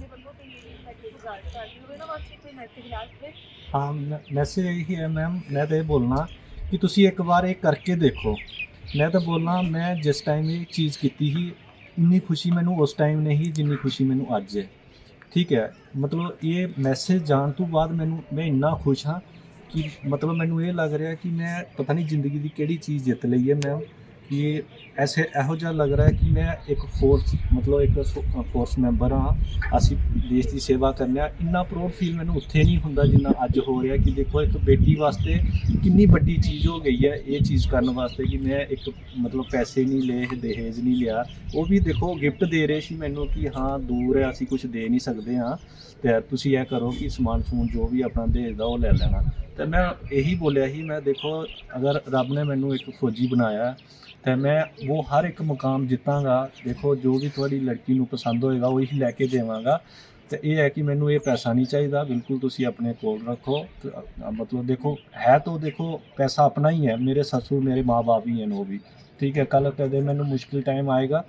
ਹਾਂ ਮੈਂ ਦੇ ਵੱਲੋਂ ਤੇ ਇਹ ਮੈਸੇਜ ਗੁਜ਼ਾਰ ਕਰਦੀ ਹੋਵੇ ਨਾ ਵਾਸਤੇ ਕੋਈ ਮੈਸੇਜ ਲਾਸਟ ਵਿੱਚ ਹਾਂ ਮੈਸੇਜ ਇਹੀ ਹੈ ਮੈਮ ਮੈਂ ਤਾਂ ਇਹ ਬੋਲਣਾ ਕਿ ਤੁਸੀਂ ਇੱਕ ਵਾਰ ਇਹ ਕਰਕੇ ਦੇਖੋ। ਮੈਂ ਤਾਂ ਬੋਲਣਾ, ਮੈਂ ਜਿਸ ਟਾਈਮ ਇਹ ਚੀਜ਼ ਕੀਤੀ ਸੀ, ਇੰਨੀ ਖੁਸ਼ੀ ਮੈਨੂੰ ਉਸ ਟਾਈਮ ਨਹੀਂ ਜਿੰਨੀ ਖੁਸ਼ੀ ਮੈਨੂੰ ਅੱਜ ਹੈ। ਠੀਕ ਹੈ, ਮਤਲਬ ਇਹ ਮੈਸੇਜ ਜਾਣ ਤੋਂ ਬਾਅਦ ਮੈਨੂੰ, ਮੈਂ ਇੰਨਾ ਖੁਸ਼ ਹਾਂ ਕਿ ਮਤਲਬ ਮੈਨੂੰ ਇਹ ਲੱਗ ਰਿਹਾ ਕਿ ਮੈਂ ਪਤਾ ਨਹੀਂ ਜ਼ਿੰਦਗੀ ਦੀ ਕਿਹੜੀ ਚੀਜ਼ ਜਿੱਤ ਲਈ ਹੈ ਮੈਂ ਕਿ ਐਸੇ ਇਹੋ ਜਿਹਾ ਲੱਗ ਰਿਹਾ ਕਿ ਮੈਂ ਇੱਕ ਫੋਰਸ ਮਤਲਬ ਇੱਕ ਫੋਰਸ ਮੈਂਬਰ ਹਾਂ। ਅਸੀਂ ਦੇਸ਼ ਦੀ ਸੇਵਾ ਕਰਨੇ ਆ ਇੰਨਾ ਪ੍ਰਾਊਡ ਫੀਲ ਮੈਨੂੰ ਉੱਥੇ ਨਹੀਂ ਹੁੰਦਾ ਜਿੰਨਾ ਅੱਜ ਹੋ ਰਿਹਾ ਕਿ ਦੇਖੋ ਇੱਕ ਬੇਟੀ ਵਾਸਤੇ ਕਿੰਨੀ ਵੱਡੀ ਚੀਜ਼ ਹੋ ਗਈ ਹੈ ਇਹ ਚੀਜ਼ ਕਰਨ ਵਾਸਤੇ ਕਿ ਮੈਂ ਇੱਕ, ਮਤਲਬ ਪੈਸੇ ਨਹੀਂ ਲਏ, ਦਹੇਜ ਨਹੀਂ ਲਿਆ। ਉਹ ਵੀ ਦੇਖੋ ਗਿਫਟ ਦੇ ਰਹੇ ਸੀ ਮੈਨੂੰ ਕਿ ਹਾਂ, ਦੂਰ ਹੈ, ਅਸੀਂ ਕੁਝ ਦੇ ਨਹੀਂ ਸਕਦੇ ਹਾਂ। ਤੇ ਤੁਸੀਂ ਇਹ ਕਰੋ ਕਿ ਸਮਾਨ ਸਮੂਨ ਜੋ ਵੀ ਆਪਣਾ ਦਹੇਜ ਦਾ ਉਹ ਲੈ ਲੈਣਾ। ਤੇ ਮੈਂ ਇਹੀ ਬੋਲਿਆ ਸੀ, ਮੈਂ ਦੇਖੋ ਅਗਰ ਰੱਬ ਨੇ ਮੈਨੂੰ ਇੱਕ ਫੌਜੀ ਬਣਾਇਆ ਤੇ ਮੈਂ ਉਹ ਹਰ ਇੱਕ ਮੁਕਾਮ ਜਿੱਤਾਂਗਾ। ਦੇਖੋ, ਜੋ ਵੀ ਤੁਹਾਡੀ ਲੜਕੀ ਨੂੰ ਪਸੰਦ ਹੋਏਗਾ, ਉਹ ਹੀ ਲੈ ਕੇ ਦੇਵਾਂਗਾ। ਤੇ ਇਹ ਹੈ ਕਿ ਮੈਨੂੰ ਇਹ ਪੈਸਾ ਨਹੀਂ ਚਾਹੀਦਾ। ਬਿਲਕੁਲ ਤੁਸੀਂ ਆਪਣੇ ਕੋਲ ਰੱਖੋ। ਮਤਲਬ ਦੇਖੋ, ਹੈ ਤਾਂ ਦੇਖੋ, ਪੈਸਾ ਆਪਣਾ ਹੀ ਹੈ। ਮੇਰੇ ਸਸੁਰ, ਮੇਰੇ ਮਾਪੇ ਹੀ ਹਨ ਉਹ ਵੀ। ਠੀਕ ਹੈ ਕੱਲ ਕਦੇ ਮੈਨੂੰ ਮੁਸ਼ਕਿਲ ਟਾਈਮ ਆਏਗਾ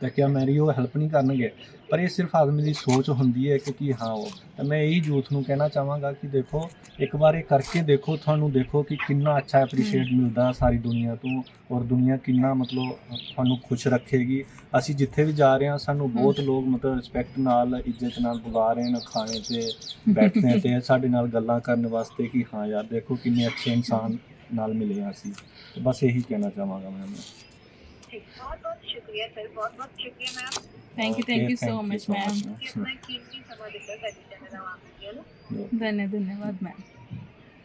ਤਾਂ ਕਿਆ ਮੇਰੀ ਉਹ ਹੈਲਪ ਨਹੀਂ ਕਰਨਗੇ। ਪਰ ਇਹ ਸਿਰਫ ਆਦਮੀ ਦੀ ਸੋਚ ਹੁੰਦੀ ਹੈ ਕਿ ਕੀ ਹਾਂ ਉਹ। ਤਾਂ ਮੈਂ ਇਹੀ ਯੂਥ ਨੂੰ ਕਹਿਣਾ ਚਾਹਾਂਗਾ ਕਿ ਦੇਖੋ ਇੱਕ ਵਾਰ ਇਹ ਕਰਕੇ ਦੇਖੋ ਤੁਹਾਨੂੰ ਦੇਖੋ ਕਿ ਕਿੰਨਾ ਅੱਛਾ ਐਪਰੀਸ਼ੀਏਟ ਮਿਲਦਾ ਸਾਰੀ ਦੁਨੀਆ ਤੋਂ ਔਰ ਦੁਨੀਆ ਕਿੰਨਾ ਮਤਲਬ ਤੁਹਾਨੂੰ ਖੁਸ਼ ਰੱਖੇਗੀ। ਅਸੀਂ ਜਿੱਥੇ ਵੀ ਜਾ ਰਹੇ ਹਾਂ ਸਾਨੂੰ ਬਹੁਤ ਲੋਕ ਮਤਲਬ ਰਿਸਪੈਕਟ ਨਾਲ ਇੱਜ਼ਤ ਨਾਲ ਬੁਲਾ ਰਹੇ ਨੇ ਖਾਣੇ ਤੇ ਬੈਠਣੇ ਤੇ ਸਾਡੇ ਨਾਲ ਗੱਲਾਂ ਕਰਨ ਵਾਸਤੇ ਕਿ ਹਾਂ ਯਾਰ ਦੇਖੋ ਕਿੰਨੇ ਅੱਛੇ ਇਨਸਾਨ ਨਾਲ ਮਿਲੇ ਹਾਂ ਅਸੀਂ। ਬਸ ਇਹੀ ਕਹਿਣਾ ਚਾਹਾਂਗਾ ਮੈਂ जी बहुत बहुत शुक्रिया सर बहुत बहुत शुक्रिया ma'am thank you thank you so much ma'am इतना कीमती समय देकर धन्यवाद मैम